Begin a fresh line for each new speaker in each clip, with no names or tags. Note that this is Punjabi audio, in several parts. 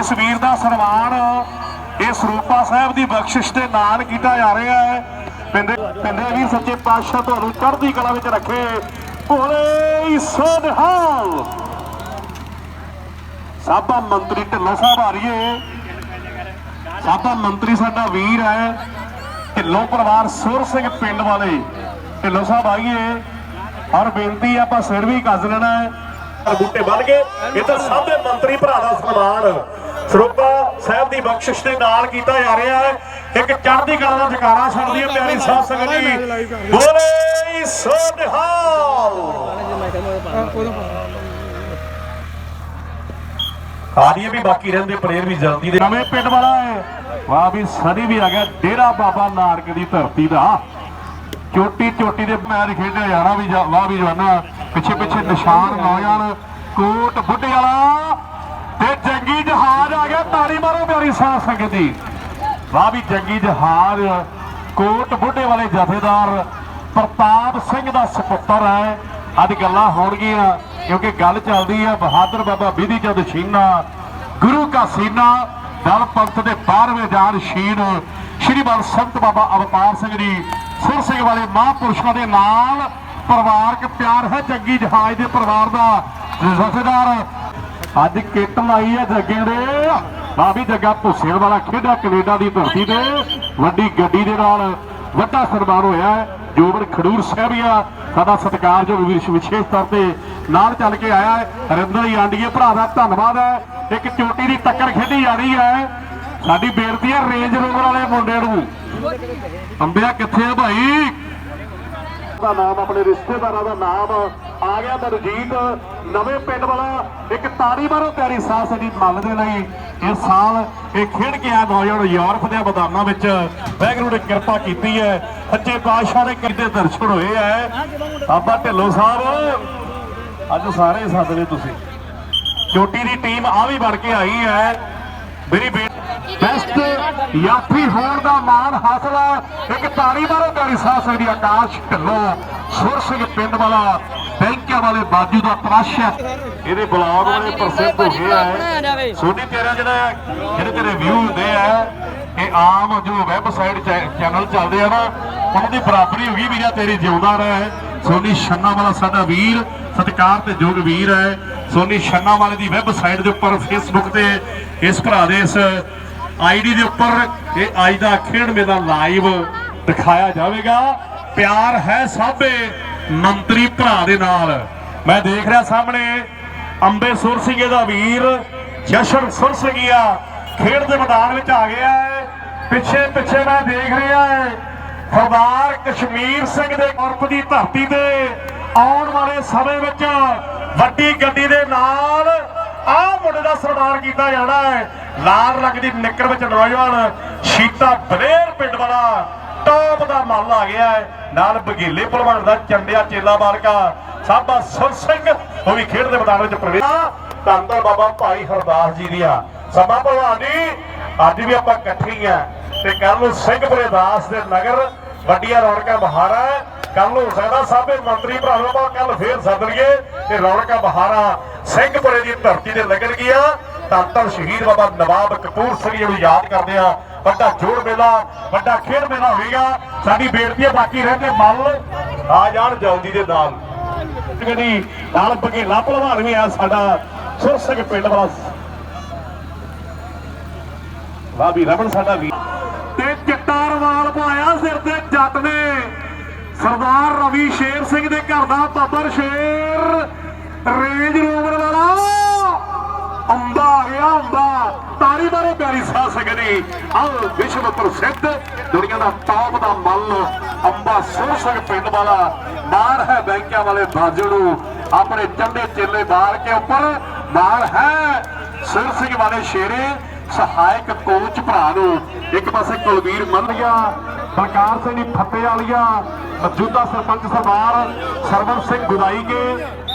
ਇਸ ਵੀਰ ਦਾ ਸਨਮਾਨ ਇਹ ਸਰੂਪਾ ਸਾਹਿਬ ਦੀ ਬਖਸ਼ਿਸ਼ ਦੇ ਨਾਲ ਕੀਤਾ ਜਾ ਰਿਹਾ ਹੈ। ਪਿੰਦੇ ਪਿੰਦੇ ਵੀਰ ਸੱਚੇ ਪਾਤਸ਼ਾਹ ਤੁਹਾਨੂੰ ਚੜ੍ਹਦੀ ਕਲਾ ਵਿੱਚ ਰੱਖੇ। ਭੋਲੇ ਸੋਨਹਾਲ ਸਾਬਾ ਮੰਤਰੀ ਢਿੱਲੋਂ ਸਾਹਿਬ ਆ ਰਹੀਏ। ਸਾਬਾ ਮੰਤਰੀ ਸਾਡਾ ਵੀਰ ਹੈ। ਢਿੱਲੋਂ ਪਰਿਵਾਰ ਸੁਰ ਸਿੰਘ ਪਿੰਡ ਵਾਲੇ। ਢਿੱਲੋਂ ਸਾਹਿਬ ਆਈਏ। ਔਰ ਬੇਨਤੀ ਹੈ ਆਪਾਂ ਸਿਰ ਵੀ ਕੱਜ ਲੈਣਾ ਹੈ। ਬੂਟੇ ਬਣ ਗਏ ਇਹ ਤਾਂ ਸਾਬੇ ਮੰਤਰੀ ਭਰਾ ਦਾ ਸਨਮਾਨ। ਸਰੂਪਾ ਸਾਹਿਬ ਦੀ ਬਖਸ਼ਿਸ਼ ਦੇ ਨਾਲ ਕੀਤਾ ਜਾ ਰਿਹਾ ਹੈ। ਇੱਕ ਚੜ੍ਹਦੀ ਕਲਾ ਦਾ ਜਕਾਰਾ ਛੱਡਦੀ ਹੈ ਪਿਆਰੀ ਸਾਧ ਸੰਗਤ ਜੀ ਬੋਲੇ ਸੋ ਨਿਹਾਲ ਆਦੀਏ ਵੀ ਬਾਕੀ ਰਹਿੰਦੇ ਪਲੇਅਰ ਵੀ ਜਲਦੀ ਦੇ। ਨਵੇਂ ਪਿੰਡ ਵਾਲਾ ਹੈ। ਵਾਹ ਵੀ ਸਨੀ ਵੀ ਆ ਗਿਆ। ਡੇਰਾ ਬਾਬਾ ਨਾਨਕ ਦੀ ਧਰਤੀ ਦਾ। ਚੋਟੀ ਚੋਟੀ ਦੇ ਮੈਚ ਖੇਡਿਆ ਜਾਣਾ ਵੀ ਵਾਹ ਵੀ ਜਵਾਨਾ ਪਿੱਛੇ ਪਿੱਛੇ ਨਿਸ਼ਾਨ ਨੌਜਵਾਨ ਕੋਟ ਬੁੱਢੇ ਵਾਲਾ। ਤੇ ਜੰਗੀ ਜਹਾਜ਼ ਆ ਗਿਆ ਤਾੜੀ ਮਾਰੋ ਪਿਆਰੀ ਸਾਹ ਸੰਗਤ ਦੀ ਵਾਹ ਵੀ ਜੰਗੀ ਜਹਾਜ਼ ਕੋਟ ਬੁੱਢੇ ਵਾਲੇ ਜਥੇਦਾਰ ਪ੍ਰਤਾਪ ਸਿੰਘ ਦਾ ਸੁਪੁੱਤਰ ਹੈ। ਅੱਜ ਗੱਲਾਂ ਹੋਣਗੀਆਂ, ਕਿਉਂਕਿ ਗੱਲ ਚੱਲਦੀ ਹੈ ਬਹਾਦਰ ਬਾਬਾ ਵਿਧੀ ਚੰਦ ਸ਼ੀਨਾ ਗੁਰੂ ਕਾ ਸੀਨਾ, ਦਲ ਪੰਥ ਦੇ 12ਵੇਂ ਜਾਨ ਸ਼ੀਨ ਸ਼੍ਰੀ ਬਲ ਸੰਤ ਬਾਬਾ ਅਵਤਾਰ ਸਿੰਘ ਜੀ, ਸੁਰ ਸਿੰਘ ਵਾਲੇ ਮਹਾਂਪੁਰਸ਼ਾਂ ਦੇ ਨਾਲ ਪਰਿਵਾਰਕ ਪਿਆਰ ਹੈ। ਜੱਗੀ ਜਹਾਜ਼ ਦੇ ਪਰਿਵਾਰ ਦਾ ਜਥੇਦਾਰ ਅੱਜ ਕਿੱਟ ਲਾਈ ਹੈ ਜੱਗੇ ਦੇ। ਬਾਬੀ ਜੱਗਾ ਭੁੱਸੇਲ ਵਾਲਾ ਖੇਡਾ ਕੈਨੇਡਾ ਦੀ ਧਰਤੀ ਤੇ। ਵੱਡੀ ਗੱਡੀ ਦੇ ਨਾਲ ਵੱਡਾ ਸਨਮਾਨ ਹੋਇਆ ਹੈ। ਜੋਬਨ ਖਡੂਰ ਸਾਹਿਬੀਆ ਸਾਡਾ ਸਤਿਕਾਰਯੋਗ ਵੀਰ ਵਿਸ਼ੇਸ਼ ਤੌਰ ਤੇ ਨਾਲ ਚੱਲ ਕੇ ਆਇਆ ਹੈ। ਹਰਿੰਦਰ ਆਂਡੀਏ ਭਰਾ ਦਾ ਧੰਨਵਾਦ ਹੈ। ਇੱਕ ਚੋਟੀ ਦੀ ਟੱਕਰ ਖੇਡੀ ਜਾ ਰਹੀ ਹੈ। ਸਾਡੀ ਬੇਨਤੀ ਹੈ ਰੇਂਜ ਰੋਵਰ ਵਾਲੇ ਮੁੰਡੇ ਨੂੰ। ਅੰਬਿਆ ਕਿੱਥੇ ਆ ਭਾਈ? ਦਾ ਨਾਮ, ਆਪਣੇ ਰਿਸ਼ਤੇਦਾਰਾਂ ਦਾ ਨਾਮ ਆ ਗਿਆ ਮਨਜੀਤ ਨਵੇਂ ਪਿੰਡ ਵਾਲਾ, ਇੱਕ ਤਾੜੀ ਮਾਰੋ ਪਿਆਰੀ ਸਾਹ ਸਾਡੀ ਮੰਨ ਦੇ ਲਈ। ਇਸ ਸਾਲ ਇਹ ਖੇਡ ਕੇ ਆ ਨੌਜਵਾਨ ਯੂਰਪ ਦੇ ਮੈਦਾਨਾਂ ਵਿੱਚ। ਵਾਹਿਗੁਰੂ ਨੇ ਕਿਰਪਾ ਕੀਤੀ ਹੈ। ਸੱਚੇ ਪਾਤਸ਼ਾਹ ਦੇ ਕਿਤੇ ਦਰਸ਼ਨ ਹੋਏ ਹੈ। ਬਾਬਾ ਢਿੱਲੋਂ ਸਾਹਿਬ, ਅੱਜ ਸਾਰੇ ਸੱਦ ਲਏ ਤੁਸੀਂ। ਚੋਟੀ ਦੀ ਟੀਮ ਆ ਵੀ ਬਣ ਕੇ ਆਈ ਹੈ। ਮੇਰੀ ਬੈਸਟ ਯਾਤਰੀ ਹੋਣ ਦਾ ਮਾਣ ਹਾਸਲ ਹੈ ਇੱਕ ਤਾੜੀ ਮਾਰੋ ਤਾੜੀ ਸਾਹ ਸਕਦੀ ਆਕਾਸ਼ ਢਿੱਲੋਂ ਸੁਰ ਸਿੰਘ ਪਿੰਡ ਵਾਲਾ ਬੈਂਕਿਆਂ ਵਾਲੇ ਬਾਜੂ ਦਾ ਤਰਾਸ਼ਾ ਇਹਦੇ ਬਲੌਗ ਵਾਲੇ ਪ੍ਰਸਿੱਧ ਹੋ ਗਏ ਆ ਸੋਢੀ ਤੇਰਾ ਜਿਹੜਾ ਜਿਹੜੇ ਤੇਰੇ ਵਿਊ ਹੁੰਦੇ ਆ ਇਹ ਆਮ ਜੋ ਵੈਬਸਾਈਟ ਚੈਨਲ ਚੱਲਦੇ ਆ ਨਾ ਉਹਨਾਂ ਦੀ ਬਰਾਬਰੀ ਹੋ ਗਈ ਵੀਰਾ ਤੇਰੀ ਜਿਉਂਦਾ ਰਹੇ। ਸੋਨੀ ਛੰਨਾ ਵਾਲਾ ਸਾਡਾ ਵੀਰ, ਸਤਿਕਾਰ ਤੇ ਯੋਗ ਵੀਰ ਹੈ। ਸੋਨੀ ਛੰਨਾ ਵਾਲੇ ਦੀ ਵੈਬਸਾਈਟ ਦੇ ਉੱਪਰ ਫੇਸਬੁੱਕ ਤੇ, ਇਸ ਭਰਾ ਦੇ ਇਸ ਆਈਡੀ ਦੇ ਉੱਪਰ, ਇਹ ਅੱਜ ਦਾ ਖੇਡ ਮੇਲਾ ਲਾਈਵ ਦਿਖਾਇਆ ਜਾਵੇਗਾ। ਪਿਆਰ ਹੈ ਸਾਬੇ, ਮੰਤਰੀ ਭਰਾ ਦੇ ਨਾਲ। ਮੈਂ ਦੇਖ ਰਿਹਾ ਸਾਹਮਣੇ ਅੰਬੇ ਸੁਰ ਸਿੰਘੇ ਦਾ ਵੀਰ, ਜਸ਼ਨ ਸੁਰ ਸਿੰਘੀਆ ਖੇਡ ਦੇ ਮੈਦਾਨ ਵਿੱਚ ਆ ਗਿਆ ਹੈ। ਪਿੱਛੇ ਪਿੱਛੇ ਮੈਂ ਦੇਖ ਰਿਹਾ ਹੈ। ਸਰਦਾਰ ਕਸ਼ਮੀਰ ਸਿੰਘ ਦੇ ਗੁਰਪ ਦੀ ਧਰਤੀ ਤੇ ਆਉਣ ਵਾਲੇ ਸਮੇਂ ਵਿੱਚ ਵੱਡੀ ਗੱਡੀ ਦੇ ਨਾਲ ਆਹ ਮੁੰਡੇ ਦਾ ਸਨਮਾਨ ਕੀਤਾ ਜਾਣਾ ਹੈ। ਲਾਲ ਰੰਗ ਦੀ ਨਿੱਕਰ ਵਿੱਚ ਨੌਜਵਾਨ ਸ਼ੀਤਾ ਬਲੇਰ ਪਿੰਡ ਵਾਲਾ ਟੌਪ ਦਾ ਮੱਲ ਆ ਗਿਆ ਹੈ। ਨਾਲ ਬਗੀਲੇ ਭਲਵਾਨ ਦਾ ਚੰਡਿਆ ਚੇਲਾ ਬਾਲਕਾ ਸਾਬਾ ਸੁਰ ਸਿੰਘ, ਉਹ ਵੀ ਖੇਡ ਦੇ ਮੈਦਾਨ ਵਿੱਚ ਪ੍ਰਵੇਸ਼ ਧੰਨ ਬਾਬਾ ਭਾਈ ਹਰਦਾਸ ਜੀ ਦੀਆਂ। ਸਮਾਂ ਭਲਵਾਨ ਜੀ, ਅੱਜ ਵੀ ਆਪਾਂ ਇਕੱਠੇ ਹੀ ਆ ਤੇ ਕੱਲ ਨੂੰ ਸਿੰਘਪੁਰੇ ਦਾਸ ਦੇ ਨਗਰ ਵੱਡੀਆਂ ਰੌਣਕਾਂ ਬਹਾਰਾਂ ਕੱਲ ਨੂੰ ਹੋ ਸਕਦਾ ਸਾਬੇ ਮੰਤਰੀ ਭਰਾਵਾਂ ਆਪਾਂ ਕੱਲ ਫੇਰ ਸੱਦ ਲਈਏ ਤੇ ਰੌਣਕਾਂ ਬਹਾਰਾਂ ਸਿੰਘਪੁਰੇ ਦੀ ਧਰਤੀ ਤੇ ਲੱਗਣਗੀਆਂ ਤਾਂ ਤਾਂ ਸ਼ਹੀਦ ਬਾਬਾ ਨਵਾਬ ਕਪੂਰ ਸਿੰਘ ਨੂੰ ਯਾਦ ਕਰਦੇ ਆ। ਵੱਡਾ ਜੋੜ ਮੇਲਾ, ਵੱਡਾ ਖੇਡ ਮੇਲਾ ਹੋਵੇਗਾ ਸਾਡੀ ਬੇਨਤੀ ਹੈ ਬਾਕੀ ਰਹਿੰਦੇ ਮੱਲ ਆ ਜਾਣ ਜਲਦੀ ਦੇ ਨਾਲ। ਗੱਡੀ ਨਾਲ ਬਗੇਲਾ ਭਲਵਾਨ ਵੀ ਆ ਸਾਡਾ ਸੁਰ ਸਿੰਘ ਪਿੰਡ ਵਾਲਾ। ਵਾਹ ਵੀ ਰਮਨ ਸਾਡਾ ਵੀ ਤੇ ਚਿੱਟਾ ਰਵਾਲ ਪਾਇਆ ਸਿਰ ਤੇ ਜੱਟ ਨੇ। ਸਰਦਾਰ ਰਵੀ ਸ਼ੇਰ ਸਿੰਘ ਦੇ ਘਰ ਦਾ ਬਾਬਰ ਸ਼ੇਰ। ਰੇਂਜ ਰੋਵਰ ਵਾਲਾ। ਅੰਬਾ ਆ ਗਿਆ ਅੰਬਾ ਤਾਰੀ ਮਾਰੋ ਪਿਆਰੀ ਸਾਹ ਸਕਦੀ ਆਹ ਵਿਸ਼ਵ ਪ੍ਰਸਿੱਧ, ਦੁਨੀਆ ਦਾ ਟੌਪ ਦਾ ਮੱਲ, ਅੰਬਾ ਸੁਰ ਸਿੰਘ ਪਿੰਡ ਵਾਲਾ। ਮਾਰ ਹੈ ਬੈਂਕਿਆਂ ਵਾਲੇ ਬਾਜੂ ਨੂੰ। ਆਪਣੇ ਚੰਡੇ ਚੇਲੇ ਬਾਲ ਕੇ ਉੱਪਰ। ਮਾਰ ਹੈ ਸਿਰ ਸਿੰਘ ਵਾਲੇ ਸ਼ੇਰੇ। ਸਹਾਇਕ ਕੋਚ ਭਰਾ ਨੂੰ। ਇੱਕ ਪਾਸੇ ਕੁਲਵੀਰ ਮੰਨਿਆ ਬਲਕਾਰ ਸਿੰਘ ਫੱਤੇ ਵਾਲੀਆ ਮੌਜੂਦਾ ਸਰਪੰਚ ਸਰਦਾਰ ਸਰਵਨ ਸਿੰਘ ਗੁਦਾਈ ਕੇ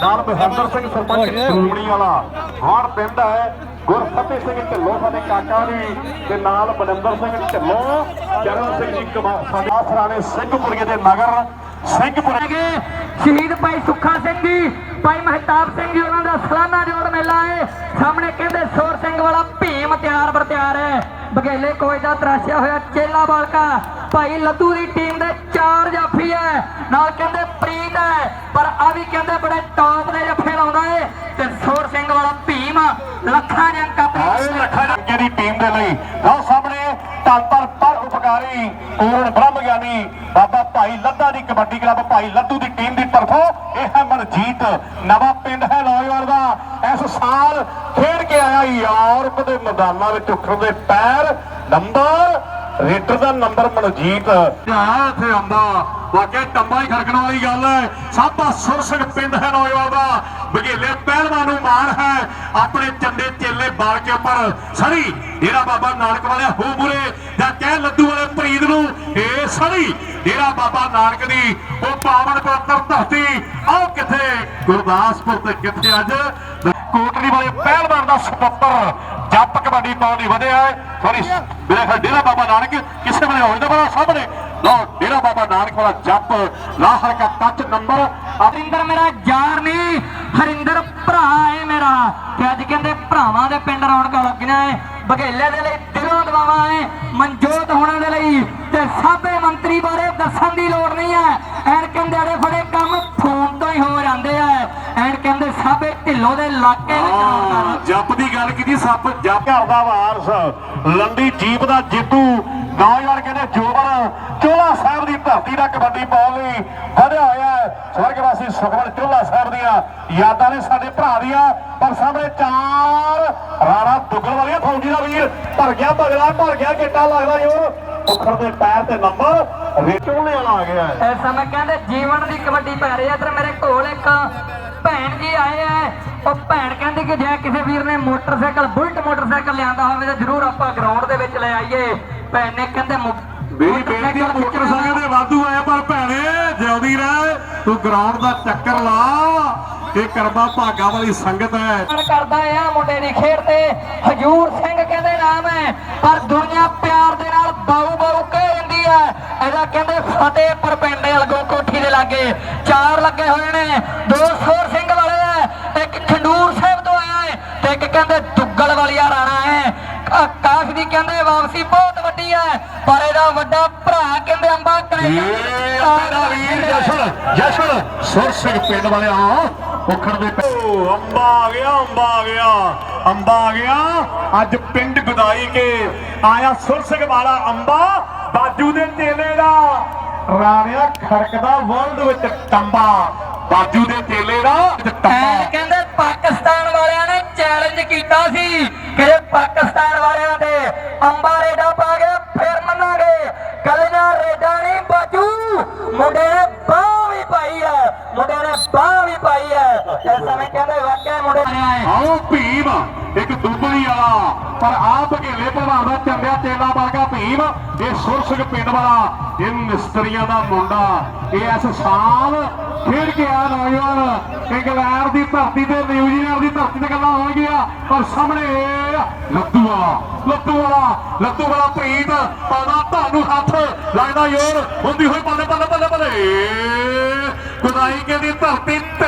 ਨਾਲ ਮਹਿੰਦਰ ਸਿੰਘ ਸਰਪੰਚ ਸ਼੍ਰੋਮਣੀ ਵਾਲਾ। ਹੌਣ ਪਿੰਡ ਹੈ ਗੁਰਫਤਿਹ ਸਿੰਘ ਢਿੱਲੋਂ ਸਾਡੇ ਕਾਕਾ ਜੀ ਤੇ ਨਾਲ ਬਨੰਦਰ ਸਿੰਘ ਢਿੱਲੋਂ ਚਰਨ ਸਿੰਘ ਜੀ ਕਮਾ ਸਾਡੇ ਆਸਰਾਣੇ ਸਿੰਘਪੁਰੀਏ ਦੇ ਨਗਰ ਸਿੰਘਪੁਰ
ਹੈਗੇ ਸ਼ਹੀਦ ਭਾਈ ਸੁੱਖਾ ਸਿੰਘ ਜੀ, ਭਾਈ ਮਹਿਤਾਬ ਸਿੰਘ ਜੀ, ਉਹਨਾਂ ਦਾ ਸਾਲਾਨਾ ਜੋੜ ਮੇਲਾ ਹੈ। ਸਾਹਮਣੇ ਕਹਿੰਦੇ ਸੋਰ ਸਿੰਘ ਵਾਲਾ ਭੀਮ ਤਿਆਰ ਬਰ ਤਿਆਰ ਹੈ। ਬਗੇਲੇ ਕੋਈ ਦਾ ਤਰਾਸ਼ਿਆ ਹੋਇਆ ਚੇਲਾ ਬਾਲਕਾ। ਭਾਈ ਲੱਦੂ ਦੀ ਟੀਮ ਦੇ ਚਾਰ ਜਾਫੀ ਹੈ। ਨਾਲ ਕਹਿੰਦੇ ਪ੍ਰੀਤ ਹੈ, ਪਰ ਆ ਵੀ ਕਹਿੰਦੇ ਬੜੇ ਟੌਪ ਦੇ ਜੱਫੇ ਲਾਉਂਦਾ ਹੈ। ਤੇ ਸੋਰ ਸਿੰਘ ਵਾਲਾ ਭੀਮ ਲੱਖਾਂ ਦੇ ਅੰਕਾਂ
ਲੱਖਾਂ ਜੱਗੇ ਦੀ ਟੀਮ ਦੇ ਲਈ। ਲਓ ਸਾਹਮਣੇ ਤਲਤਰ ਪਰ ਉਪਕਾਰੀ ਪੂਰਨ ਬ੍ਰਹਮ ਗਿਆਨੀ ਲੱਦਾ ਦੀ ਕਬੱਡੀ ਕਲੱਬ ਭਾਈ ਲੱਦੂ ਦੀ ਟੀਮ ਦੀ ਤਰਫੋਂ ਇਹ ਹੈ ਮਨਜੀਤ, ਨਵਾਂ ਪਿੰਡ ਹੈ ਲੋਇਵਾਲ ਦਾ। ਇਸ ਸਾਲ ਖੇਡ ਕੇ ਆਇਆ ਯੂਰਪ ਦੇ ਮੈਦਾਨਾਂ ਵਿੱਚ ਉੱਖਰਦੇ ਪੈਰ। ਨੰਬਰ ਰੇਟਰ ਦਾ ਨੰਬਰ ਮਨਜੀਤ। ਆਇਆ ਇੱਥੇ ਆਂਦਾ ਵਾਕਿਆ ਟੰਬਾ ਹੀ ਖੜਕਣ ਵਾਲੀ ਗੱਲ ਹੈ। ਸਾਬਾ ਸੁਰਸਕ ਪਿੰਡ ਹੈ ਨੌਜਵਾਨ ਦਾ। ਬਗੇਲੇ ਪਹਿਲਵਾਨ ਨੂੰ ਮਾਣ ਹੈ। ਆਪਣੇ ਚੰਡੇ ਚੇਲੇ ਬਾਲ ਕੇ ਉੱਪਰ ਸੜੀ। ਡੇਰਾ ਬਾਬਾ ਨਾਨਕ ਵਾਲਿਆ ਹੋ ਬੁਰੇ ਜਾਂ ਕਹਿ ਲੱਦੂ ਵਾਲੇ ਪ੍ਰੀਤ ਨੂੰ, ਏ ਸੜੀ। ਡੇਰਾ ਬਾਬਾ ਨਾਨਕ ਦੀ ਉਹ ਪਾਵਨ ਪਵਿੱਤਰ ਧਰਤੀ। ਆਹ ਕਿੱਥੇ? ਗੁਰਦਾਸਪੁਰ ਤੇ ਕਿੱਥੇ ਅੱਜ? ਕੋਟਲੀ ਵਾਲੇ ਪਹਿਲਵਾਨ ਦਾ ਸੁਪੁੱਤਰ ਜੱਪ ਕਬੱਡੀ ਪਾਉਣ ਲਈ ਵਧਿਆ ਹੈ। ਸੌਰੀ ਮੇਰੇ ਖਿਆਲ ਡੇਰਾ ਬਾਬਾ ਨਾਨਕ, ਕਿਸੇ ਵੇਲੇ ਹੋ ਜਾਂਦਾ ਬੜਾ ਸਾਹਮਣੇ। ਲਓ, ਡੇਰਾ ਬਾਬਾ ਨਾਨਕ ਵਾਲਾ ਜੱਪ, ਲਾਹਰ ਕਾ ਟੱਚ ਨੰਬਰ
ਹਰਿੰਦਰ ਮੇਰਾ ਯਾਰ ਨਹੀਂ ਹਰਿੰਦਰ ਭਰਾ ਹੈ ਮੇਰਾ। ਤੇ ਅੱਜ ਕਹਿੰਦੇ ਭਰਾਵਾਂ ਦੇ ਪਿੰਡ ਰੌਣਕਾਂ ਲੱਗੀਆਂ ਐ, ਬਘੇਲੇ ਦੇ ਲਈ ਦਿਲੋਂ ਦਵਾਵਾਂ ਹੈ ਮਨਜੋਤ ਹੋਣਾ ਦੇ ਲਈ। ਤੇ ਸਾਬੇ ਮੰਤਰੀ ਬਾਰੇ ਦੱਸਣ ਦੀ ਲੋੜ ਨਹੀਂ ਹੈ ਐਨ ਕਹਿੰਦੇ ਫੜੇ ਕੰਮ ਫੋਨ ਤੋਂ ਹੀ ਹੋ ਜਾਂਦੇ ਐ ਐਨ ਕਹਿੰਦੇ ਸਾਬੇ ਢਿੱਲੋਂ ਦੇ ਇਲਾਕੇ ਵਿੱਚ
ਜੱਪ ਦੀ ਗੱਲ ਕੀਤੀ ਸੱਪ ਜੱਪ ਘਰ ਦਾ ਵਾਰਸ ਲੰਡੀ ਜੀਪ ਦਾ ਜੇਤੂ ਨੌਜਵਾਨ ਕਹਿੰਦੇ ਜੋਬਨ ਚੋਲਾ ਸਾਹਿਬ ਦੀ ਧਰਤੀ ਦਾ ਕਬੱਡੀ ਪਾਉਣ ਲਈ ਵਧਿਆ ਹੋਇਆ ਸਵਰਗਵਾਸੀ ਸੁਖਮਨ ਚੋਲਾ ਸਾਹਿਬ ਦੀਆਂ ਯਾਦਾਂ ਨੇ ਸਾਡੇ ਭਰਾ ਦੀਆਂ। ਪਰ ਸਾਹਮਣੇ ਚਾਰ ਰਾਣਾ ਦੁੱਗਲ ਵਾਲੀਆਂ ਫੌਜੀ ਦਾ ਵੀਰ। ਭਰ ਗਿਆ ਬਗਲਾ ਭਰ ਗਿਆ ਗਿੱਟਾ ਲੱਗਦਾ ਜੋ ਉਖਰ ਦੇ ਪੈਰ ਤੇ ਨੰਬਰ ਰੇਚੋਲੇ ਵਾਲਾ ਆ ਗਿਆ ਹੈ।
ਇਸ ਸਮੇਂ ਕਹਿੰਦੇ ਜੀਵਨ ਦੀ ਕਬੱਡੀ ਪੈ ਰਹੀ ਹੈ। ਤੇ ਮੇਰੇ ਕੋਲ ਇੱਕ ਭੈਣ ਜੀ ਆਏ ਆ ਉਹ ਭੈਣ ਕਹਿੰਦੀ ਕਿ ਜੇ ਕਿਸੇ ਵੀਰ ਨੇ ਮੋਟਰਸਾਈਕਲ ਬੁਲਟ ਮੋਟਰਸਾਈਕਲ ਲਿਆਂਦਾ ਹੋਵੇ ਤਾਂ ਜ਼ਰੂਰ ਆਪਾਂ ਗਰਾਊਂਡ ਦੇ ਵਿੱਚ ਲੈ ਆਈਏ। ਭੈਣ ਨੇ ਕਹਿੰਦੇ
ਮੇਰੀ ਆ ਮੋਟਰਸਾਈਕਲ ਦੇ ਵਾਧੂ ਆਏ ਪਰ ਭੈਣੇ ਜਿਉਂਦੀ ਰਹਿ। ਤੂੰ ਗਰਾਊਂਡ ਦਾ ਚੱਕਰ ਲਾ। ਇਹ ਕਰਮਾ ਭਾਗਾ ਵਾਲੀ ਸੰਗਤ ਹੈ।
ਕਰਦਾ ਆ ਮੁੰਡੇ ਦੀ ਖੇਡ ਤੇ। ਹਜੂਰ ਸਿੰਘ ਕਹਿੰਦੇ ਨਾਮ ਹੈ ਪਰ ਦੁਨੀਆ ਪਿਆਰ ਦੇ ਨਾਲ ਬਾਊ ਬਾਊ ਕਹਿ ਜਾਂਦੀ ਹੈ। ਇਹਦਾ ਕਹਿੰਦੇ ਫਤਿਹਪੁਰ ਪਿੰਡ ਅਲਗੋ ਕੋਠੀ ਦੇ ਲਾਗੇ। ਚਾਰ ਲੱਗੇ ਹੋਏ ਨੇ ਦੋ ਸੋਰ ਸਿੰਘ ਵਾਲੇ ਆ ਇੱਕ ਖੰਡੂਰ ਸਾਹਿਬ ਤੋਂ ਆਇਆ ਹੈ ਤੇ ਇੱਕ ਕਹਿੰਦੇ ਦੁੱਗਲ ਵਾਲੀਆ ਰਾਣਾ ਹੈ। ਆਕਾਸ਼ ਦੀ ਕਹਿੰਦੇ ਵਾਪਸੀ ਬਹੁਤ ਵੱਡੀ ਹੈ ਪਰ ਇਹਦਾ ਵੱਡਾ ਭਰਾ ਕਹਿੰਦੇ ਅੰਬਾ
ਵੀਰ ਜਸ਼ਨ ਜਸ਼ਨ ਸੁਰ ਸਿੰਘ ਪਿੰਡ ਵਾਲਿਆ। ਉਖੜ ਦੇ ਅੰਬਾ ਆ ਗਿਆ ਅੰਬਾ ਆ ਗਿਆ। ਅੰਬਾ ਆ ਗਿਆ। ਅੱਜ ਪਿੰਡ ਗਦਾਈ ਕੇ ਆਇਆ ਸੁਰ ਸਿੰਘ ਵਾਲਾ ਅੰਬਾ ਬਾਜੂ ਦੇ ਚੇਲੇ ਦਾ। ਰਾਣਿਆ ਖੜਕਦਾ ਵਰਲਡ ਵਿੱਚ ਟੰਬਾ। ਬਾਜੂ ਦੇ ਚੇਲੇ ਦਾ ਟੰਬਾ।
ਕਹਿੰਦੇ ਪਾਕਿਸਤਾਨ ਵਾਲਿਆਂ ਨੇ ਚੈਲੰਜ ਕੀਤਾ ਸੀ। ਕਿ ਪਾਕਿਸਤਾਨ ਵਾਲਿਆਂ ਦੇ ਅੰਬਾ ਰੇਡਾ ਪਾ ਗਏ ਫਿਰ ਮੰਨਾਂਗੇ। ਕੱਲੀਆਂ ਰੇਡਾ ਨਹੀਂ ਬਾਜੂ। ਮੁੰਡੇ ਮੁੰਡੇ ਨੇ ਬਾਹ ਵੀ ਪਾਈ ਹੈ। ਇਸ ਸਮੇਂ ਕਹਿੰਦੇ ਵਾਕਿਆ ਮੁੰਡੇ
ਆਓ ਭੀਮ, ਇੱਕ ਦੁਬਲੀ ਵਾਲਾ, ਪਰ ਆਪ ਘੇਲੇ ਭਲਵਾਨ ਦਾ ਚੰਦਿਆ ਚੇਲਾ ਵਰਗਾ ਭੀਮ। ਇਹ ਸੁਰਸਕ ਪਿੰਡ ਵਾਲਾ, ਇਹ ਮਿਸਤਰੀਆਂ ਦਾ ਮੁੰਡਾ। ਇਹ ਇਸ ਸਾਲ ਖੇਡ ਕੇ ਆ ਨੌਜਵਾਨ। ਇੰਗਲੈਂਡ ਦੀ ਧਰਤੀ ਤੇ, ਨਿਊਜ਼ੀਲੈਂਡ ਦੀ ਧਰਤੀ ਤੇ ਗੱਲਾਂ ਹੋਣਗੀਆਂ ਪਰ ਸਾਹਮਣੇ ਲੱਦੂ ਵਾਲਾ ਲੱਦੂ ਵਾਲਾ ਲੱਦੂ ਵਾਲਾ ਪ੍ਰੀਤ, ਪਾਉਂਦਾ ਤੁਹਾਨੂੰ ਹੱਥ। ਲੱਗਦਾ ਯੋਰ ਹੁੰਦੀ ਹੋਈ ਬੱਲੇ ਬੱਲੇ ਬੱਲੇ ਬੱਲੇ ਖੁਦਾਈ ਕੇ ਦੀ ਧਰਤੀ ਤੇ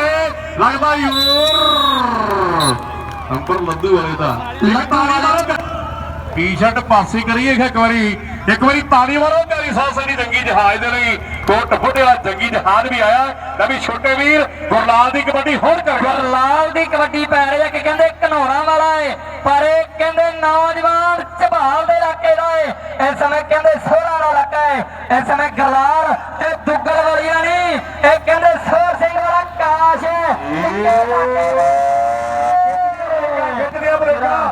ਲੱਗਦਾ ਯੋਰ ਅੰਬਰ ਲੱਦੂ ਵਾਲੇ ਦਾ। ਟੀ-ਸ਼ਰਟ ਪਾਸੇ ਕਰੀਏ ਇੱਕ ਵਾਰੀ। ਇੱਕ ਵਾਰੀ ਤਾਲੀ ਮਾਰੋ ਪਿਆਰੀ ਸਾਹਿਬ ਸੰਗੀ ਜੰਗੀ ਜਹਾਜ਼ ਦੇ ਲਈ। ਕੋਟ ਫੁੱਟੇ ਵਾਲਾ ਜੰਗੀ ਜਹਾਜ਼ ਵੀ ਆਇਆ ਲੈ ਵੀ ਛੋਟੇ ਵੀਰ ਗੁਰਲਾਲ ਦੀ ਕਬੱਡੀ ਹੁਣ ਕਰ
ਗੁਰਲਾਲ ਦੀ ਕਬੱਡੀ ਪੈ ਰਹੀ ਹੈ ਕਿ ਕਹਿੰਦੇ ਘਨੌਰਾਂ ਵਾਲਾ ਏ ਪਰ ਇਹ ਕਹਿੰਦੇ ਨੌਜਵਾਨ ਝਬਾਲ ਦੇ ਇਲਾਕੇ ਦਾ ਏ। ਇਸ ਸਮੇਂ ਕਹਿੰਦੇ ਸੋਹਰਾ ਦਾ ਇਲਾਕਾ ਏ। ਇਸ ਸਮੇਂ ਗਰਲਾਲ ਤੇ ਦੁੱਗਲ ਵਾਲੀਆਂ ਨਹੀਂ ਇਹ ਕਹਿੰਦੇ ਸੋਹਰ ਸਿੰਘ ਵਾਲਾ ਕਾਸ਼ ਏ।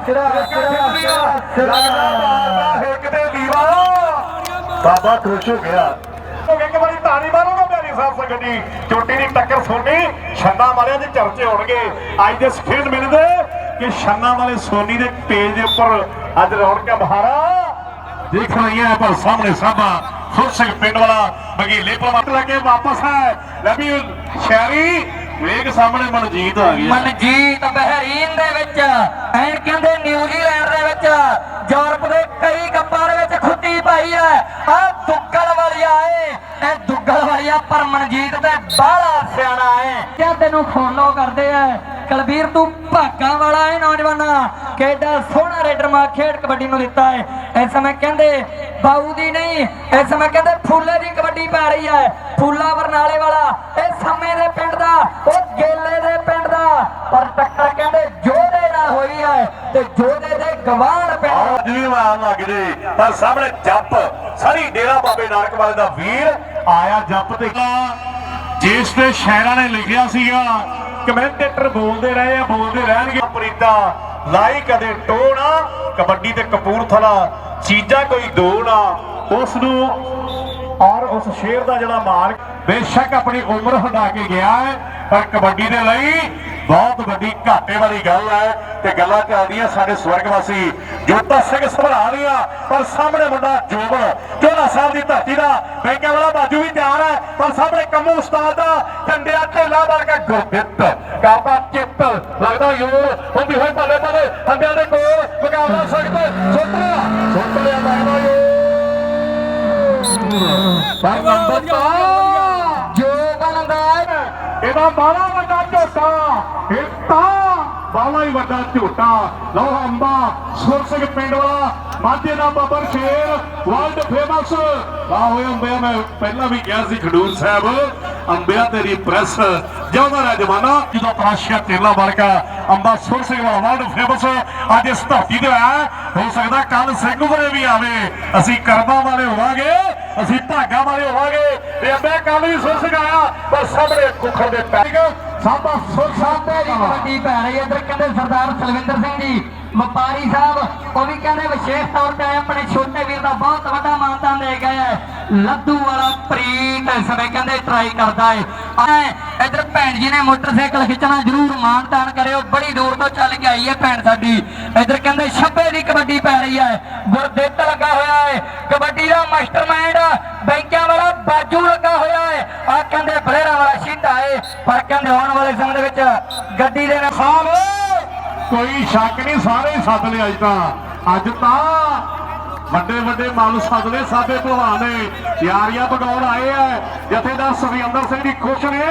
ਸਿਰਾ, ਸਿਰਾ, ਸਿਰਾ,
ਬਾਬਾ ਖੁਸ਼ ਹੋ ਗਿਆ। ਇੱਕ ਵਾਰੀ ਤਾੜੀ ਮਾਰੋਗਾ ਪਿਆਰੀ ਸਾਹਿਬ ਸੰਗਤ ਚੋਟੀ ਦੀ ਟੱਕਰ ਸੋਨੀ, ਛੰਨਾ ਵਾਲਿਆਂ ਦੇ ਚਰਚੇ ਹੋਣਗੇ। ਅੱਜ ਦੇ ਖੇਡ ਮੇਲੇ ਕਿ ਛੰਨਾ ਵਾਲੇ ਸੋਨੀ ਦੇ ਪੇਜ ਦੇ ਉੱਪਰ ਅੱਜ ਰੌਣਕਾਂ ਬਹਾਰਾ। ਦੇਖ ਰਹੀਆਂ ਪਰ ਸਾਹਮਣੇ ਸਾਬਾ ਸੁਰ ਸਿੰਘ ਪਿੰਡ ਵਾਲਾ ਬਗੀਲੇ ਪਲਵਤ ਲੈ ਵਾਪਸ ਹੈ। ਲੈ ਸ਼ਹਿਰੀ, ਵੇਖ ਸਾਹਮਣੇ ਮਨਜੀਤ ਆ ਗਿਆ।
ਮਨਜੀਤ ਬਹਿਰੀਨ ਦੇ ਵਿੱਚ ਐਨ ਕਹਿੰਦੇ ਨਿਊਜ਼ੀਲੈਂਡ ਦੇ ਵਿੱਚ, ਯੂਰਪ ਦੇ ਕਈ ਕੱਪਾਂ ਦੇ ਆ ਦੁੱਗਲ ਵਾਲੀ ਆਏ ਇਹ ਦੁੱਗਲ ਗਲਵਾਰੀਆ ਪਰਮਨਜੀਤ ਤੇ ਬਾਹਲਾ ਸਿਆਣਾ ਹੈ ਕਿਆ ਤੈਨੂੰ ਫੋਲੋ ਕਰਦੇ ਐ ਕਲਬੀਰ, ਤੂੰ ਭਾਗਾਂ ਵਾਲਾ ਹੈ ਨੌਜਵਾਨਾ। ਕਿੱਡਾ ਸੋਹਣਾ ਰੇਡਰ ਮਾ ਖੇਡ ਕਬੱਡੀ ਨੂੰ ਦਿੱਤਾ ਹੈ। ਇਸ ਸਮੇਂ ਕਹਿੰਦੇ ਬਾਊ ਦੀ ਨਹੀਂ, ਇਸ ਸਮੇਂ ਕਹਿੰਦੇ ਫੁੱਲੇ ਦੀ ਕਬੱਡੀ ਪੈ ਰਹੀ ਹੈ। ਫੁੱਲਾ ਬਰਨਾਲੇ ਵਾਲਾ ਇਹ ਸਮੇਂ ਦੇ ਪਿੰਡ ਦਾ, ਉਹ ਗੇਲੇ ਦੇ ਪਿੰਡ ਦਾ। ਪਰ ਟੱਕਰ ਕਹਿੰਦੇ ਜੋਧੇ ਨਾਲ ਹੋਈ ਹੈ ਤੇ ਜੋਧੇ ਦੇ ਗਵਾਨ ਪਿੰਡ
ਆਹ ਜੀ, ਮਾਰ ਲੱਗ ਪਰ ਸਾਹਮਣੇ ਜੱਪ, ਸਾਰੀ ਡੇਰਾ ਬਾਬੇ ਨਾਨਕ ਵਾਲੇ ਦਾ ਵੀਰ ਆਇਆ ਜੱਪ ਤੇ। ਜਿਸ ਤੇ ਸ਼ਾਇਰਾਂ ਨੇ ਲਿਖਿਆ ਸੀਗਾ ਕਮੈਂਟੇਟਰ ਬੋਲਦੇ ਰਹੇ ਆ, ਬੋਲਦੇ ਰਹਿਣਗੇ। ਪ੍ਰੀਤਾ ਲਾਈ ਕਦੇ ਟੋਣਾ, ਕਬੱਡੀ ਤੇ ਕਪੂਰਥਲਾ ਚੀਜ਼ਾਂ ਕੋਈ ਦੋ ਨਾ। ਉਸ ਨੂੰ ਔਰ ਉਸ ਸ਼ੇਰ ਦਾ ਜਿਹੜਾ ਮਾਲਕ ਬੇਸ਼ੱਕ ਆਪਣੀ ਉਮਰ ਹਟਾ ਕੇ ਗਿਆ ਹੈ, ਪਰ ਕਬੱਡੀ ਦੇ ਲਈ ਬਹੁਤ ਵੱਡੀ ਘਾਟੇ ਵਾਲੀ ਗੱਲ ਹੈ ਤੇ ਗੱਲਾਂ ਚੱਲਦੀਆਂ ਸਾਡੇ ਸਵਰਗਵਾਸੀ ਜੋਤਾ ਸਿੰਘ ਸੰਭਲਾ ਲਿਆ ਪਰ ਸਾਹਮਣੇ ਮੁੰਡਾ ਜੋਬਨ 14 ਸਾਲ ਦੀ ਧਰਤੀ ਦਾ ਬੈਂਕਾਂ ਵਾਲਾ ਬਾਜੂ ਵੀ ਤਿਆਰ ਹੈ ਪਰ ਸਾਹਮਣੇ ਕੰਮੂ ਉਸਤਾਦ ਦਾ ਝੰਡਿਆ ਢੇਲਾ ਮਾਰ ਕੇ ਗੁਰਦਿੱਤ। ਕਾਬਾ ਚਿੱਤ ਲੱਗਦਾ ਯੋਰ ਹੁੰਦੀ ਹੋਈ ਭਲੇ ਭਲੇ ਹੰਡਿਆਂ ਦੇ ਕੋਲ ਮੁਕਾਬਲਾ ਸਖਤ। ਸੁੱਤਰਿਆ ਸੁੱਤਰਿਆ ਲੱਗਦਾ ਯੋਰ। ਪਰ ਨੰਬਰ ਇਹਦਾ ਬਾਲਾ ਵੱਡਾ ਝੋਟਾ। ਇਹ ਬਾਲਾ ਹੀ ਵੱਡਾ ਝੋਟਾ। ਲਓ ਅੰਬਾ ਸੁਰ ਸਿੰਘ ਪਿੰਡ ਵਾਲਾ, ਮਾਝੇ ਦਾ ਬੱਬਰ ਸ਼ੇਰ ਵਰਲਡ ਫੇਮਸ ਵਾਹ ਹੋਏ ਅੰਬਿਆ ਮੈਂ ਪਹਿਲਾਂ ਵੀ ਕਿਹਾ ਸੀ ਖਡੂਰ ਸਾਹਿਬ, ਅੰਬਿਆ ਤੇਰੀ ਪ੍ਰੈਸ। ਜਿਉਂਦਾ ਰਹਿ ਜਮਾਨਾ, ਜਦੋਂ ਤਰਾਸ਼ਿਆ ਤੇਲਾ ਵਰਗਾ ਅੰਬਾ ਸੁਰ ਸਿੰਘ ਵਾਲਾ ਵਰਲਡ ਫੇਮਸ ਅੱਜ ਇਸ ਧਰਤੀ ਤੇ ਆਇਆ। ਹੋ ਸਕਦਾ ਕੱਲ ਸਿੰਘੂਪੁਰੇ ਵੀ ਆਵੇ। ਅਸੀਂ ਕਰਮਾਂ ਵਾਲੇ ਹੋਵਾਂਗੇ। ਅਸੀਂ ਭਾਗਾਂ ਵਾਲੇ ਹੋਵਾਂਗੇ। ਤੇ ਅੰਬਿਆ ਕੱਲ ਵੀ ਸੁਰ ਸਿੰਘ ਆਇਆ ਪਰ ਸਾਹਮਣੇ ਕੁੱਖਰ ਦੇ ਪੈਗ ਸਾਬਾ ਸੁਰ ਸਾਹਿਬ
ਸਾਹਮਣੇ ਦੀ ਕਬੱਡੀ ਪੈ ਰਹੀ ਹੈ ਇੱਧਰ? ਕਹਿੰਦੇ ਸਰਦਾਰ ਸਲਵਿੰਦਰ ਸਿੰਘ ਜੀ ਵਪਾਰੀ ਸਾਹਿਬ ਉਹ ਵੀ ਕਹਿੰਦੇ ਵਿਸ਼ੇਸ਼ ਤੌਰ ਤੇ ਆਪਣੇ ਛੋਟੇ ਵੀਰ ਦਾ ਬਹੁਤ ਵੱਡਾ ਮਾਨਤਾਨ ਦੇ ਗਏ ਹੈ ਲੱਦੂ ਵਾਲਾ ਪ੍ਰੀਤ ਇਸ ਸਮੇਂ ਕਹਿੰਦੇ ਟਰਾਈ ਕਰਦਾ ਹੈ ਐ ਇੱਧਰ ਭੈਣ ਜੀ ਨੇ ਮੋਟਰਸਾਈਕਲ ਖਿੱਚਣਾ ਜ਼ਰੂਰ ਮਾਨਤਾਨ ਕਰਿਓ। ਬੜੀ ਦੂਰ ਤੋਂ ਚੱਲ ਕੇ ਆਈ ਹੈ ਭੈਣ ਸਾਡੀ। ਇੱਧਰ ਕਹਿੰਦੇ ਛੱਬੇ ਦੀ ਕਬੱਡੀ ਪੈ ਰਹੀ ਹੈ। ਗੁਰਦਿੱਤ ਲੱਗਾ ਹੋਇਆ ਹੈ ਕਬੱਡੀ ਦਾ ਮਾਸਟਰਮਾਈਂਡ ਬੈਂਕਾਂ ਵਾਲਾ ਲੱਗਾ ਹੋਇਆ ਹੈ। ਆ ਕਹਿੰਦੇ ਬਲੇਰਾ ਵਾਲਾ ਸ਼ੀਟਾ ਹੈ। ਪਰ ਕਹਿੰਦੇ ਆਉਣ ਵਾਲੇ ਸਮੇਂ ਦੇ ਵਿੱਚ ਗੱਡੀ ਦੇ ਨਾਲ
ਸਾਹਿਬ ਕੋਈ ਸ਼ੱਕ ਨਹੀਂ, ਸਾਰੇ ਸੱਦ ਲਿਆ ਅੱਜ ਤਾਂ। ਅੱਜ ਤਾਂ ਵੱਡੇ ਵੱਡੇ ਮਾਨੂੰ ਸੱਦ ਲਏ ਸਾਡੇ ਭਲਵਾਨ ਨੇ। ਯਾਰੀਆਂ ਪਗਾਉਣ ਆਏ ਐ ਜਥੇਦਾਰ ਸੁਖਿੰਦਰ ਸਿੰਘ ਜੀ ਖੁਸ਼ ਨੇ।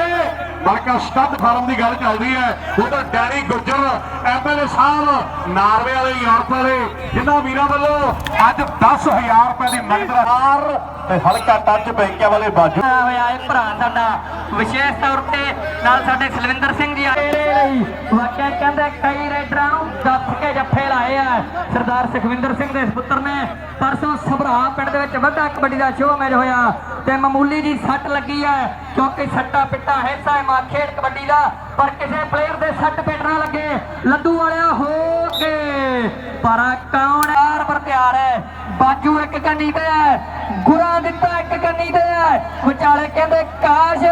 ਬਲਕਿ ਸਟੱਡ ਫਾਰਮ ਦੀ ਗੱਲ ਚੱਲਦੀ ਹੈ। ਉਧਰ ਡੈਰੀ ਗੁੱਜਰ, ਐਮਐਲਏ ਸਾਹਿਬ, ਨਾਰਵੇ ਵਾਲੇ, ਯੂਰਪ ਵਾਲੇ, ਜਿਨ੍ਹਾਂ ਵੀਰਾਂ ਵੱਲੋਂ ਅੱਜ 10000 ਰੁਪਏ ਦੀ ਨਗਦ ਰਾਰ ਤੇ ਹਲਕਾ ਟੱਚ ਬੈਂਕਾਂ ਵਾਲੇ ਬਾਜੂ।
ਹੋਇਆ ਹੈ ਭਰਾ ਸਾਡਾ ਵਿਸ਼ੇਸ਼ ਤੌਰ ਤੇ ਨਾਲ ਸਾਡੇ ਸਲਵਿੰਦਰ ਸਿੰਘ ਜੀ ਆਏ ਲਈ। ਵਾਕਿਆ ਕਹਿੰਦੇ ਕਈ ਰੇਡਰਾਂ ਨੂੰ ਦੱਸ ਕੇ ਜੱਫੇ ਲਾਏ ਆ। ਸਰਦਾਰ ਸੁਖਵਿੰਦਰ ਸਿੰਘ ਦੇ ਪੁੱਤਰ ਨੇ। ਪਰਸੋਂ ਸਭਰਾ ਪਿੰਡ ਦੇ ਵਿੱਚ ਵੱਡਾ ਕਬੱਡੀ ਦਾ ਸ਼ੋਅ ਮੈਚ ਹੋਇਆ ਤੇ ਮਾਮੂਲੀ ਜੀ ਸੱਟ ਲੱਗੀ ਹੈ, ਕਿਉਂਕਿ ਸੱਟਾ ਪਿੱਟਾ ਹਿੱਸਾ ਹੈ ਮਾ ਖੇਡ ਕਬੱਡੀ ਦਾ, ਪਰ ਕਿਸੇ ਪਲੇਅਰ ਦੇ ਸੱਟ ਪਿੱਟ ਨਾ ਲੱਗੇ। ਲੱਦੂ ਵਾਲਿਆ ਹੋ ਕੇ, ਪਰ ਕੌਣ ਯਾਰ ਪਰ ਤਿਆਰ ਹੈ? ਬਾਜੂ ਇੱਕ ਕੰਨੀ ਤੇ ਹੈ, ਗੁਰਾਂ ਦਿੱਤਾ ਇੱਕ ਕੰਨੀ ਤੇ ਹੈ। ਵਿਚਾਲੇ ਕਹਿੰਦੇ, ਕਾਸ਼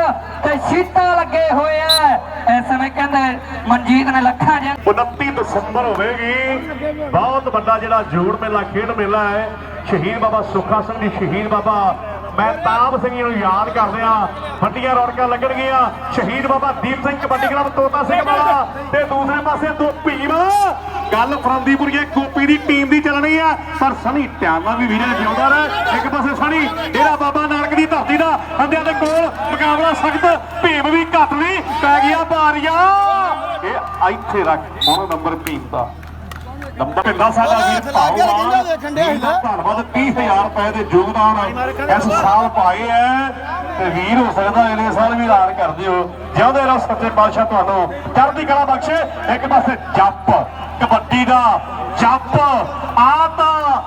ਤੇ ਸ਼ੀਤਾ ਲੱਗੇ ਹੋਏ ਐ। ਇਸ ਸਮੇਂ ਕਹਿੰਦੇ, ਮਨਜੀਤ ਨੇ ਲੱਖਾਂ ਜਾਂ
29 ਦਸੰਬਰ ਹੋਵੇਗੀ। ਬਹੁਤ ਵੱਡਾ ਜਿਹੜਾ ਜੋੜ ਮੇਲਾ, ਖੇਡ ਮੇਲਾ ਹੈ। ਸ਼ਹੀਦ ਬਾਬਾ ਸੁੱਖਾ ਸਿੰਘ ਜੀ, ਸ਼ਹੀਦ ਬਾਬਾ ਮਹਿਤਾਬ ਸਿੰਘ ਨੂੰ ਯਾਦ ਕਰਦੇ ਆ ਵੱਡੀਆਂ ਰੌਣਕਾਂ ਲੱਗਣਗੀਆਂ। ਸ਼ਹੀਦ ਬਾਬਾ ਦੀਪ ਸਿੰਘ ਕਬੱਡੀ ਕਲੱਬ ਤੋਤਾ ਸਿੰਘ ਵਾਲਾ ਤੇ ਦੂਸਰੇ ਪਾਸੇ ਦੋ ਭੀਮ। ਗੱਲ ਫਰੰਦੀਪੁਰੀਏ ਗੋਪੀ ਦੀ ਟੀਮ ਦੀ ਚੱਲਣੀ ਆ, ਪਰ ਸਣੀ ਧਿਆਨ ਵੀ ਵੀਰੇ ਜਿਉਂਦਾ ਰਹਿ। ਇੱਕ ਪਾਸੇ ਸਣੀ ਜਿਹੜਾ ਬਾਬਾ ਨਾਨਕ ਦੀ ਧਰਤੀ ਦਾ ਹੰਦਿਆਂ ਦੇ ਕੋਲ ਮੁਕਾਬਲਾ ਸਖਤ, ਭੀਮ ਵੀ ਘੱਟ ਨਹੀਂ ਪੈ ਗਿਆ ਬਾਰੀਆਂ। ਇਹ ਇੱਥੇ ਰੱਖ, ਹੁਣ ਨੰਬਰ ਭੀਮ ਦਾ। ਨੰਬਰ ਪਿੰਡਾ ਸਾਡਾ ਵੀਰ ਦਾ ਧੰਨਵਾਦ 30000 ਰੁਪਏ ਦੇ ਯੋਗਦਾਨ ਇਸ ਸਾਲ ਪਾਏ ਐ ਤੇ ਵੀਰ ਹੋ ਸਕਦਾ ਅਗਲੇ ਸਾਲ ਵੀ ਐਲਾਨ ਕਰ ਦਿਓ। ਜਿਉਂਦੇ ਰਹੋ ਸੱਚੇ ਪਾਤਸ਼ਾਹ ਤੁਹਾਨੂੰ। ਚੜ੍ਹਦੀ ਕਲਾ ਬਖਸ਼ੇ। ਇੱਕ ਪਾਸੇ ਜੱਪ ਕਬੱਡੀ ਦਾ ਜੱਪ ਆ ਤਾਂ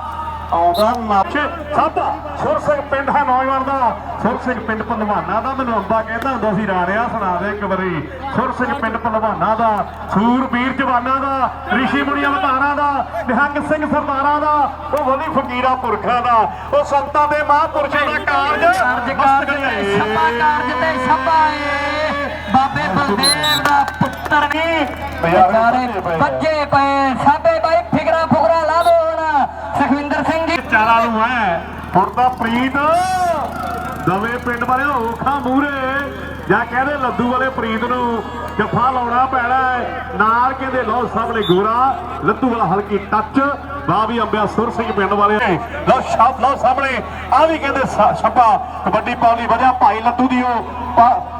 ਆਉਂਦਾ ਨਾਚੇ ਸਾਬਾ ਸੁਰ ਸਿੰਘ ਪਿੰਡ ਹੈ ਨੌਜਵਾਨ ਦਾ। ਸੁਰ ਸਿੰਘ ਪਿੰਡ ਭਲਵਾਨਾ ਦਾ ਮੈਨੂੰ ਅੰਬਾ ਕਹਿੰਦਾ ਹੁੰਦਾ ਸੀ। ਰਾਣਿਆ ਸੁਣਾ ਦੇ ਇੱਕ ਵਾਰੀ। ਸੁਰ ਸਿੰਘ ਪਿੰਡ ਭਲਵਾਨਾ ਦਾ ਸੂਰਬੀਰ ਜਵਾਨਾਂ ਦਾ ਰਿਸ਼ੀ ਮੁਨੀ ਅਵਤਾਰਾਂ ਦਾ ਨਿਹੰਗ ਸਿੰਘ ਸਰਦਾਰਾਂ ਦਾ ਉਹ ਵਲੀ ਫਕੀਰਾ ਪੁਰਖਾਂ ਦਾ। ਉਹ ਸੰਤਾਂ ਦੇ ਮਹਾਂਪੁਰਸ਼ਾਂ ਦਾ ਕਾਰਜ
ਕਾਰਜ ਕਾਰਜ ਤੇ ਸਭਾ ਕਾਰਜ ਤੇ ਸਭਾ ਏ। ਬਾਬੇ ਬਲਦੇਵ ਦਾ ਪੁੱਤਰ ਨੇ ਵਿਚਾਰੇ ਬੱਜੇ ਪਏ ਸਾਬੇ ਬਾਈ ਫਿਕਰਾ ਫੁਕਰਾ ਲਾ ਦੋ ਹੁਣ ਸੁਖਵਿੰਦਰ
ਨੂੰ ਹੈ। ਹੁਣ ਤਾਂ ਪ੍ਰੀਤ ਦਵੇ ਪਿੰਡ ਵਾਲੇ ਔਖਾ ਮੂਰੇ ਜਾਂ ਕਹਿੰਦੇ ਲੱਦੂ ਵਾਲੇ ਪ੍ਰੀਤ ਨੂੰ ਜੱਫਾ ਲਾਉਣਾ ਪੈਣਾ ਹੈ। ਨਾਲ ਕਹਿੰਦੇ, ਲਓ ਸਾਹਮਣੇ ਗੋਰਾ ਲੱਦੂ ਵਾਲਾ ਹਲਕੀ ਟੱਚ ਵਾਹ ਵੀ ਅੰਬਿਆ ਸੁਰ ਸਿੰਘ ਪਿੰਡ ਵਾਲੇ ਲਓ ਸ਼ਾਬ ਲਓ ਸਾਹਮਣੇ ਆ ਵੀ ਕਹਿੰਦੇ ਛੱਪਾ, ਕਬੱਡੀ ਪਾਉਣੀ ਦੀ ਭਾਈ ਲੱਦੂ ਦੀ ਉਹ ਪਾ-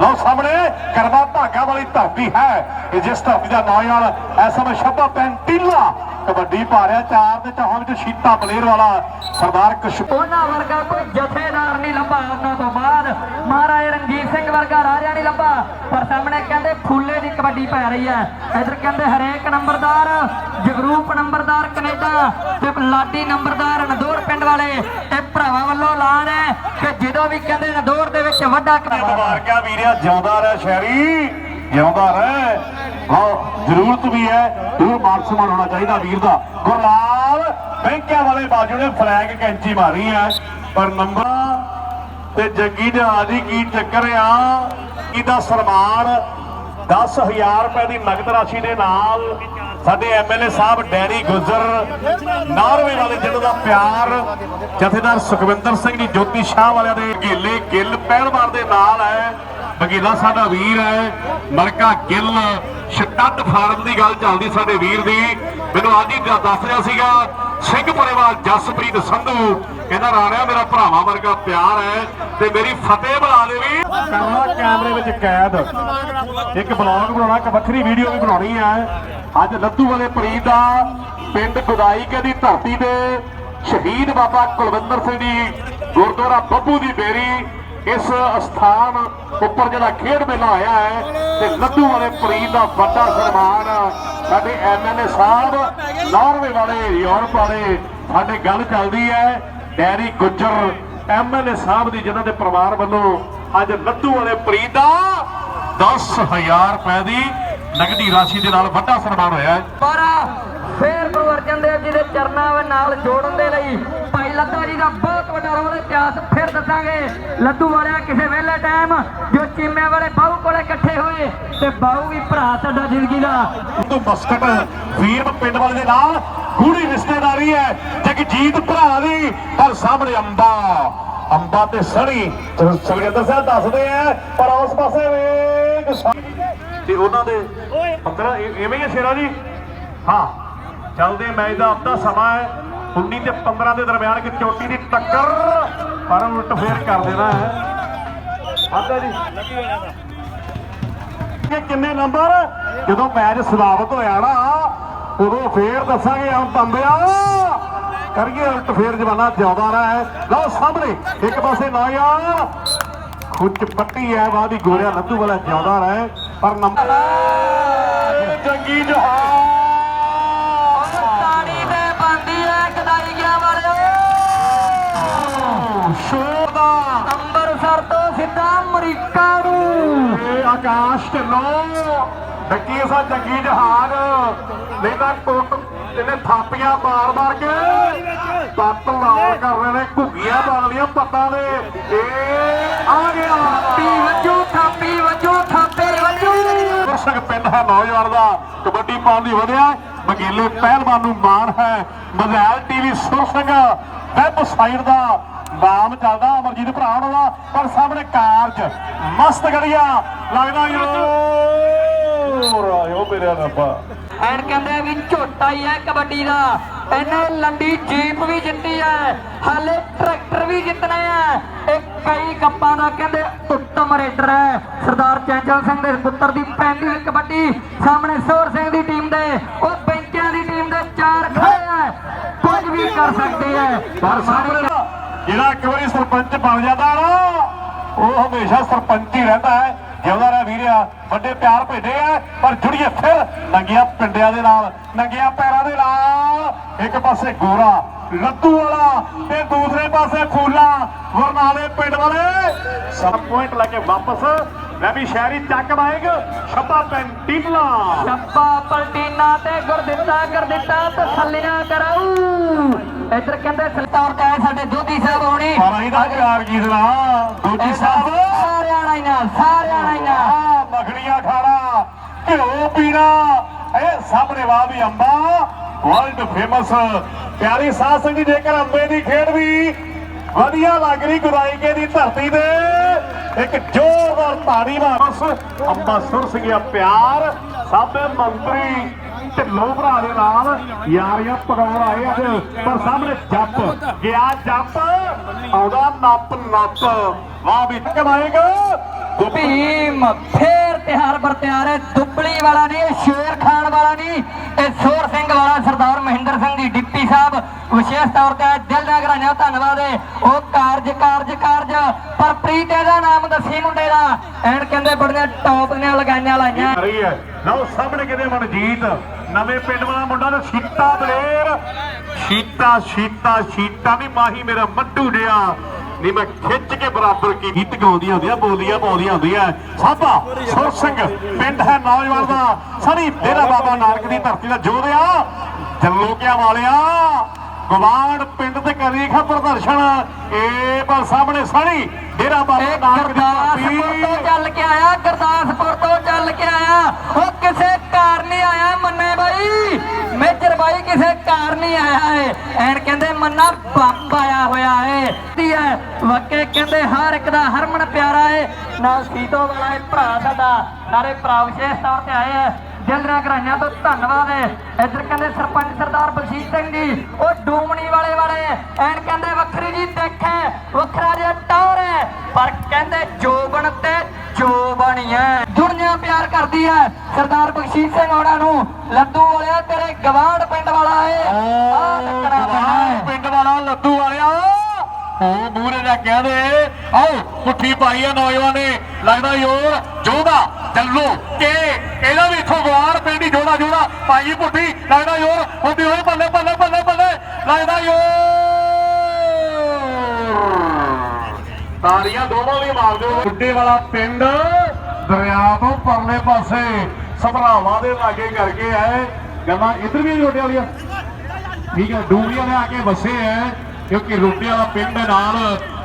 ਲਓ ਸਾਹਮਣੇ, ਕਰਵਾ ਭਾਗਾ ਵਾਲੀ ਧਰਤੀ ਹੈ। ਜਿਸ ਧਰਤੀ ਦਾ ਨੌਜਵਾਨ ਇਸ ਸਮੇਂ ਛੱਪਾ ਪੈਂਟੀਲਾ। ਕਬੱਡੀ ਪਾ ਰਿਹਾ ਚਾਰ ਦੇ ਚੌਹਾਂ ਵਿੱਚ ਸ਼ੀਤਾ ਬਲੇਰ ਵਾਲਾ ਸਰਦਾਰ ਕਸ਼
ਉਹਨਾਂ ਵਰਗਾ ਕੋਈ ਜਥੇਦਾਰ ਨਹੀਂ ਲੱਭਾ ਉਹਨਾਂ ਤੋਂ ਬਾਅਦ। ਮਹਾਰਾਜ ਰਣਜੀਤ ਸਿੰਘ ਵਰਗਾ ਰਾਜਾ ਨਹੀਂ ਲੱਭਾ। ਪਰ ਸਾਹਮਣੇ ਕਹਿੰਦੇ ਫੁੱਲੇ ਦੀ ਕਬੱਡੀ ਪੈ ਰਹੀ ਹੈ। ਇਧਰ ਕਹਿੰਦੇ ਹਰੇਕ ਨੰਬਰਦਾਰ ਜਗਰੂਪ ਨੰਬਰਦਾਰ ਕੈਨੇਡਾ ਤੇ ਲਾਡੀ ਨੰਬਰਦਾਰ ਨਦੌਰ ਪਿੰਡ ਵਾਲੇ ਇਹ ਭਰਾਵਾਂ ਵੱਲੋਂ ਐਲਾਨ ਹੈ ਕਿ ਜਦੋਂ ਵੀ ਕਹਿੰਦੇ ਨਦੌਰ ਦੇ ਵਿੱਚ ਵੱਡਾ
ਮੁਬਾਰਕਾਂ ਵੀਰਿਆ ਜਿਉਂਦਾ ਰਹਿ ਸ਼ਹਿਰੀ। ਜਿਉਂਦਾ ਰਹਿ। ਹਾਂ ਜ਼ਰੂਰਤ ਵੀ ਹੈ ਉਹ ਮਾਨ ਹੋਣਾ ਚਾਹੀਦਾ ਵੀਰ ਦਾ। ਗੁਰਲਾਲ, ਬੈਂਕਿਆਂ ਵਾਲੇ ਬਾਜੂ ਨੇ ਫਲੈਗ ਕੈਂਚੀ ਮਾਰੀ ਹੈ, ਪਰ ਨੰਬਰ ਤੇ ਜੱਗੀ ਜਹਾਜ਼ੀ ਕੀ ਚੱਕਰ ਆ? ਇਹਦਾ ਸਨਮਾਨ? 10000 ਰੁਪਏ ਦੀ ਨਗਦ ਰਾਸ਼ੀ ਦੇ ਨਾਲ ਸਾਡੇ ਐਮਐਲਏ ਸਾਹਿਬ ਡੈਰੀ ਗੁਜਰ, ਨਾਰਵੇ ਵਾਲੇ ਜਿਹਨਾਂ ਦਾ ਪਿਆਰ, ਜਥੇਦਾਰ ਸੁਖਵਿੰਦਰ ਸਿੰਘ ਜੀ ਜੋਤੀ ਸ਼ਾਹ ਵਾਲਿਆਂ ਦੇ ਗੇਲੇ ਗਿੱਲ ਪਹਿਲਵਾਨ ਦੇ ਨਾਲ ਹੈ। ਬਗੀਲਾ ਸਾਡਾ ਵੀਰ ਹੈ, ਮਲਕਾ ਗਿੱਲ। ਛੱਡ ਫਾਰਮ ਦੀ ਗੱਲ ਚੱਲਦੀ ਸਾਡੇ ਵੀਰ ਦੀ। ਮੈਨੂੰ ਅੱਜ ਹੀ ਦੱਸ ਰਿਹਾ ਸੀਗਾ ਸਿੰਘ ਪਰਿਵਾਰ ਜਸਪ੍ਰੀਤ ਸੰਧੂ। ਕਹਿੰਦਾ, ਰਾਣਿਆ, ਮੇਰਾ ਭਰਾਵਾਂ ਵਰਗਾ ਪਿਆਰ ਹੈ ਤੇ ਮੇਰੀ ਫਤਿਹ ਬੁਲਾ ਦੇ ਵੀ। ਕਰਨਾ ਕੈਮਰੇ ਵਿੱਚ ਕੈਦ। ਇੱਕ ਬਲੌਗ ਬਣਾਉਣਾ, ਇੱਕ ਵੱਖਰੀ ਵੀਡੀਓ ਵੀ ਬਣਾਉਣੀ ਹੈ। ਅੱਜ ਲੱਦੂ ਵਾਲੇ ਪ੍ਰੀਤ ਦਾ ਪਿੰਡ ਗੁਦਾਈਕੇ ਦੀ ਧਰਤੀ ਤੇ ਸ਼ਹੀਦ ਬਾਬਾ ਕੁਲਵਿੰਦਰ ਸਿੰਘ ਜੀ, ਗੁਰਦੁਆਰਾ ਬੱਬੂ ਦੀ ਬੇਰੀ। ਇਸ ਅਸਥਾਨ ਉੱਪਰ ਜਿਹੜਾ ਖੇਡ ਮੇਲਾ ਹੋਇਆ ਹੈ, ਤੇ ਲੱਦੂ ਵਾਲੇ ਪ੍ਰੀਤ ਦਾ ਵੱਡਾ ਸਨਮਾਨ ਸਾਡੇ ਐਮਐਲਏ ਸਾਹਿਬ ਨਾਰਵੇ ਵਾਲੇ, ਯੂਰਪ ਵਾਲੇ, ਸਾਡੇ ਗੱਲ ਚੱਲਦੀ ਹੈ। ਡੈਰੀ ਗੁੱਜਰ ਐਮਐਲਏ ਸਾਹਿਬ ਦੀ ਜਿਨ੍ਹਾਂ ਦੇ ਪਰਿਵਾਰ ਵੱਲੋਂ ਅੱਜ ਲੱਦੂ ਵਾਲੇ ਪ੍ਰੀਤ ਦਾ 10000 ਰੁਪਏ ਦੀ ਨਗਦੀ ਰਾਸ਼ੀ ਦੇ ਨਾਲ ਵੱਡਾ ਸਨਮਾਨ ਹੋਇਆ ਹੈ।
ਪਰ ਫੇਰ ਗੁਰੂ ਅਰਜਨ ਦੇਵ ਜੀ ਦੇ ਚਰਨਾਂ ਨਾਲ ਜੋੜਨ ਦੇ ਲਈ ਲੱਦਾ ਜੀ ਦਾ ਬਹੁਤ ਵੱਡਾ ਰੋਲ ਇਤਿਹਾਸ ਫਿਰ ਦੱਸਾਂਗੇ। ਲੱਡੂ ਵਾਲਿਆ ਕਿਸੇ ਵੇਲੇ ਟਾਈਮ ਜੋ ਚੀਮੇ ਵਾਲੇ ਬਾਹੂ ਕੋਲੇ ਇਕੱਠੇ ਹੋਏ ਤੇ ਬਾਹੂ ਵੀ ਭਰਾ ਸਾਡਾ ਜ਼ਿੰਦਗੀ ਦਾ।
ਤੋਂ ਮਸਕਟ ਵੀਰ ਪਿੰਡ ਵਾਲੇ ਦੇ ਨਾਲ ਗੂੜੀ ਰਿਸ਼ਤੇਦਾਰੀ ਹੈ ਜਗਜੀਤ ਭਰਾ ਦੀ ਪਰ ਸਾਹਮਣੇ ਅੰਬਾ। ਅੰਬਾ ਤੇ ਸਣੀ ਸੁਖਜਿੰਦਰ ਸਾਹਿਬ ਦੱਸਦੇ ਆ ਪਰ ਉਸ ਪਾਸੇ ਵੇਖ ਤੇ ਉਹਨਾਂ ਦੇ 15 ਇਹ- ਐਵੇਂ ਹੀ ਹੈ ਸ਼ੇਰਾ ਜੀ? ਹਾਂ। ਚੱਲਦੇ ਮੈਚ ਦਾ ਆਪਦਾ ਸਮਾਂ ਹੈ। 19 ਤੇ 15 ਦੇ ਦਰਮਿਆਨ ਕਿ ਚੋਟੀ ਦੀ ਟੱਕਰ, ਪਰ ਉਲਟ ਫੇਰ ਕਰ ਦੇਣਾ ਹੈ। ਆਦਾ ਜੀ। ਕਿ ਕਿੰਨੇ ਨੰਬਰ? ਜਦੋਂ ਮੈਚ ਸਮਾਪਤ ਹੋਇਆ ਨਾ, ਉਦੋਂ ਫੇਰ ਦੱਸਾਂਗੇ ਹਮ ਬੰਦਿਆ ਕਰੀਏ ਉਲਟ ਫੇਰ ਜਵਾਨਾ ਜਿਉਂਦਾ ਰਹਿ ਲਓ ਸਾਹਮਣੇ, ਇੱਕ ਪਾਸੇ ਨਾ ਯਾਰ ਖੁੱਚ ਪੱਟੀ ਹੈ ਵਾਦੀ ਗੋਰਿਆ ਲੱਦੂ ਵਾਲਾ ਜਿਉਂਦਾ ਰਹਿ ਪਰ ਨੰਬਰ ਜੰਗੀ ਜਹਾਨ ਸ਼ੋਰ ਦਾ
ਅੰਮ੍ਰਿਤਸਰ ਤੋਂ ਸਿੱਧਾ ਅਮਰੀਕਾ ਨੂੰ।
ਇਹ ਆਕਾਸ਼ ਢਿੱਲੋਂ ਡੱਕੀ ਸਾ ਜੰਗੀ ਜਹਾਜ਼। ਨਹੀਂ ਤਾਂ ਟੁੱਟ ਇਹਨੇ ਥਾਪੀਆਂ ਮਾਰ ਮਾਰ ਕੇ ਪੱਤ ਲਾਲ ਕਰ ਰਹੇ ਨੇ ਘੁੱਗੀਆਂ ਬਣ ਲੀਆਂ ਪੱਤਾਂ ਦੇ। ਇਹ ਆ ਗਿਆ।
ਥਾਪੀ ਵੱਜੂ ਥਾਪੀ ਵੱਜੂ ਥਾਪੇ ਵੱਜੂ।
ਦਰਸ਼ਕ ਪਿੰਡ ਹੈ ਨੌਜਵਾਨ ਦਾ ਕਬੱਡੀ ਪਾਉਣ ਦੀ ਵਧਿਆ। ਮਗੇਲੇ ਪਹਿਲਵਾਨ ਨੂੰ ਮਾਣ ਹੈ। ਮਜ਼ਾਇਲ ਟੀਵੀ ਸੁਰ ਸਿੰਘ ਵੈਬ ਸਾਈਟ ਦਾ ਨਾਮ ਚੱਲਦਾ ਅਮਰਜੀਤ ਭਰਾ ਉਹਨਾਂ ਦਾ ਪਰ ਸਾਹਮਣੇ ਕਾਰਜ। ਮਸਤ ਗੜੀਆ ਲੱਗਦਾ ਯੋ ਰਾਇਓ ਮੇਰੇ ਰੱਬਾ।
ਐਨ ਕਹਿੰਦੇ ਵੀ ਝੋਟਾ ਹੀ ਹੈ ਕਬੱਡੀ ਦਾ। ਇਹਨੇ ਲੰਡੀ ਜੀਪ ਵੀ ਜਿੱਤੀ ਹੈ ਹਾਲੇ ਟਰੈਕਟਰ ਵੀ ਜਿੱਤਣਾ ਹੈ। ਇਹ ਕਈ ਕੱਪਾਂ ਦਾ ਕਹਿੰਦੇ ਉੱਤਮ ਰੇਡਰ ਹੈ ਸਰਦਾਰ ਚੈਂਚਲ ਸਿੰਘ ਦੇ ਪੁੱਤਰ ਦੀ ਪਹਿਲੀ ਹੋਈ ਕਬੱਡੀ। ਸਾਹਮਣੇ ਸੋਰ ਸਿੰਘ ਦੀ ਟੀਮ ਦੇ ਉਹ ਬੈਂਕਿਆਂ ਦੀ ਟੀਮ ਦੇ ਚਾਰ ਖੜੇ ਹੈ। ਕੁਝ ਵੀ ਕਰ ਸਕਦੇ ਹੈ
ਪਰ ਸਾਹਮਣੇ ਜਿਹੜਾ ਇੱਕ ਵਾਰੀ ਸਰਪੰਚ ਬਣ ਜਾਂਦਾ ਨਾ, ਉਹ ਹਮੇਸ਼ਾ ਸਰਪੰਚ ਹੀ ਰਹਿੰਦਾ ਹੈ। ਜਿਉਂਦਾ ਰਹਿ ਵੀਰਿਆ, ਵੱਡੇ ਪਿਆਰ ਭੇਜੇ ਆ, ਪਰ ਜੁੜੀਏ ਫਿਰ ਨੰਗੀਆਂ ਪਿੰਡਿਆਂ ਦੇ ਨਾਲ, ਨੰਗੀਆਂ ਪੈਰਾਂ ਦੇ ਨਾਲ। ਇੱਕ ਪਾਸੇ ਗੋਰਾ ਲੱਦੂ ਵਾਲਾ ਤੇ ਦੂਸਰੇ ਪਾਸੇ ਫੂਲਾ, ਵਰਨਾਲੇ ਪਿੰਡ ਵਾਲੇ। ਸਭ ਪੁਆਇੰਟ ਲੈ ਕੇ ਵਾਪਸ, ਮੈਂ ਵੀ ਸ਼ਹਿਰੀ ਚੱਕ ਬਾਈਕ ਛੱਪਾ ਪੈਂਟੀਲਾ
ਛੱਪਾ ਪਲਟੀਨਾ ਤੇ ਗੁਰਦਿੱਤਾ ਗੁਰਦਿੱਤਾ ਤਸੱਲੀਆਂ ਕਰਾਊ। ਇੱਧਰ ਕਹਿੰਦੇ ਤੇ ਆਏ ਸਾਡੇ ਦੋਧੀ ਸਾਹਿਬ ਹੋਣੀ।
ਪਰ ਤਾਂ ਪਿਆਰ ਕੀ ਸੁਣਾ ਦੂਜੀ ਸਾਹਿਬ।
ਸਾਰਿਆਂ ਨਾਲ ਨਾਲ ਸਾਰਿਆਂ ਨਾਲ ਨਾਲ।
ਆ ਮੱਖਣੀਆਂ ਖਾਣਾ ਘਿਓ ਪੀਣਾ। ਇਹ ਸਾਹਮਣੇ ਵਾਹ ਵੀ ਅੰਬਾ। ਵਰਲਡ ਫੇਮਸ ਪਿਆਰੀ ਸਾਧ ਸੰਗਤ ਜੇਕਰ ਅੰਬੇ ਦੀ ਖੇਡ ਵੀ ਵਧੀਆ ਲੱਗ ਰਹੀ ਗੁਰਾਈਕੇ ਦੀ ਧਰਤੀ ਤੇ ਇੱਕ ਜ਼ੋਰਦਾਰ ਤਾੜੀ ਵਾਪਸ ਅੰਬਾ ਸੁਰ ਸਿੰਘਿਆ ਪਿਆਰ। ਸਾਬੇ ਮੰਤਰੀ ਢਿੱਲੋਂ ਭਰਾ ਦੇ ਨਾਲ ਯਾਰੀਆਂ ਪਗਾਉਣ ਆਏ ਅੱਜ ਪਰ ਸਾਹਮਣੇ ਜੱਪ ਗਿਆ ਜੱਪ ਆਉਂਦਾ ਨੱਪ ਨੱਪ। ਵਾਹ ਵੀ ਕਮਾਏਗਾ
ਭੀਮ ਫੇਰ ਤਿਹਾਰ ਬਰ ਤਿਆਰ ਹੈ ਦੁੱਬਲੀ ਵਾਲਾ ਨਹੀਂ ਸ਼ੇਰ ਖਾਨ ਵਾਲਾ ਨਹੀਂ ਇਹ ਸੋਰ ਸਿੰਘ ਵਾਲਾ ਸਰਦਾਰ ਮਹਿੰਦਰ ਸਿੰਘ ਜੀ ਡਿਪਟੀ ਸਾਹਿਬ। ਵਿਸ਼ੇਸ਼ ਤੌਰ ਤੇ ਦਿਲ ਦਾ ਗਰਾਇਆ ਧੰਨਵਾਦ ਹੈ ਉਹ ਕਾਰਜ ਕਾਰਜ ਕਾਰਜ ਪਰ ਪ੍ਰੀਤ ਇਹਦਾ ਨਾਮ ਦੱਸੀ ਮੁੰਡੇ ਦਾ। ਐਨ ਕਹਿੰਦੇ ਬੜੀਆਂ ਟੌਪ ਨੇ ਲਗਾਈਆਂ ਲਾਈਆਂ।
ਰਹੀ ਹੈ। ਲਓ ਸਾਹਮਣੇ ਕਿਤੇ ਮਨਜੀਤ? ਨਵੇਂ ਪਿੰਡ ਵਾਲਾ ਮੁੰਡਾ ਤੇ ਸ਼ੀਤਾ ਦਲੇਰ ਸ਼ੀਤਾ ਸ਼ੀਤਾ ਸ਼ੀਤਾ ਨਹੀਂ ਮਾਹੀ ਮੇਰਾ ਮੱਡੂ ਡਿਆ ਨਹੀਂ ਮੈਂ ਖਿੱਚ ਕੇ ਬਰਾਬਰ ਕੀ ਗੀਤ ਗਾਉਂਦੀਆਂ ਹੁੰਦੀਆਂ ਬੋਲੀਆਂ ਪਾਉਂਦੀਆਂ ਹੁੰਦੀਆਂ। ਸਾਬਾ ਸੁਰ ਸਿੰਘ ਪਿੰਡ ਹੈ ਨੌਜਵਾਨ ਦਾ। ਸਣੀ ਡੇਰਾ ਬਾਬਾ ਨਾਨਕ ਦੀ ਧਰਤੀ ਦਾ ਜੋਧਿਆ ਜੱਲੋਕਿਆਂ ਵਾਲਿਆ ਗਵਾਂਡ ਪਿੰਡ ਤੇ ਕਰੀ ਖਬਰ ਦਰਸ਼ਨ ਇਹ ਪਰ ਸਾਹਮਣੇ ਸਣੀ ਡੇਰਾ ਬਾਬਾ ਨਾਨਕ ਦੀ
ਗੁਰਦਾਸਪੁਰ ਤੋਂ
ਧਰਤੀ
ਚੱਲ ਕੇ ਆਇਆ ਗੁਰਦਾਸਪੁਰ ਤੋਂ ਚੱਲ ਐਨ ਕਹਿੰਦੇ ਬੰਬ ਆਇਆ ਹੋਇਆ ਏ। ਦੀ ਹੈ। ਵਾਕੇ ਕਹਿੰਦੇ ਹਰ ਇੱਕ ਦਾ ਹਰਮਨ ਪਿਆਰਾ ਏ। ਨਾਲ ਸੀਤੋ ਵਾਲਾ ਏ, ਭਰਾ ਸਾਡਾ। ਸਾਰੇ ਭਰਾ ਵਿਸ਼ੇਸ਼ ਤੌਰ ਤੇ ਆਏ ਆ। ਦਿਲ ਦੀਆਂ ਤੋਂ ਧੰਨਵਾਦ ਹੈ ਇੱਧਰ ਕਹਿੰਦੇ ਸਰਪੰਚ ਸਰਦਾਰ ਬਲਜੀਤ ਸਿੰਘ ਜੀ, ਉਹ ਡੂਮਣੀ ਵਾਲੇ ਵਾਲੇ। ਐਨ ਕਹਿੰਦੇ ਵੱਖਰੀ ਜੀ ਦੇਖ ਹੈ। ਵੱਖਰਾ ਜਿਹਾ ਟੌਰ ਹੈ। ਪਰ ਕਹਿੰਦੇ ਜੋਬਨ ਤੇ ਜੋਬਣੀ ਹੈ। ਪਿਆਰ ਕਰਦੀ ਹੈ। ਸਰਦਾਰ ਬਖਸ਼ੀਸ਼ ਸਿੰਘ ਹੋਣਾ ਨੂੰ ਲੱਦੂ ਵਾਲਿਆ ਤੇਰੇ ਗਵਾਂਢ ਪਿੰਡ ਵਾਲਾ ਟੱਕਰਾ ਪੈਣਾ ਹੈ।
ਪਿੰਡ ਵਾਲਾ ਲੱਦੂ ਵਾਲਿਆ। ਉਹ ਮੂਰੇ ਦਾ। ਕਹਦੇ ਆਓ ਪੁੱਠੀ ਪਾਈ ਆ ਨੌਜਵਾਨ। ਨੇ ਲੱਗਦਾ ਯੋਰ ਜੋਦਾ ਚੱਲੋ ਕੇ ਇਹਦਾ ਵੀ ਇਥੋਂ ਗਵਾਰ ਪਿੰਡ ਹੀ ਜੋੜਾ ਜੋੜਾ। ਪਾਈ ਪੁੱਠੀ ਲੱਗਦਾ ਯੋਰ ਹੁੰਦੀ ਹੋਈ ਬੱਲੇ ਬੱਲੇ ਬੱਲੇ ਬੱਲੇ ਲੱਗਦਾ ਯੋਰ ਤਾਰੀਆਂ ਦੋਵਾਂ ਵੀ ਮਾਰ ਦਿਓ ਬੁੱਢੇ ਵਾਲਾ ਪਿੰਡ ਦਰਿਆ ਤੋਂ ਪਰਲੇ ਪਾਸੇ ਸਭਰਾਵਾਂ ਦੇ ਲਾਗੇ ਕਰਕੇ ਆਏ। ਗੱਲਾਂ ਇੱਧਰ ਵੀ ਰੋਟੇ ਵਾਲੀਆਂ? ਠੀਕ ਹੈ ਡੂੰਗਰੀਆਂ ਦੇ ਆ ਕੇ ਵਸੇ ਹੈ ਕਿਉਂਕਿ ਰੋਟੇ ਵਾਲਾ ਪਿੰਡ ਨਾਲ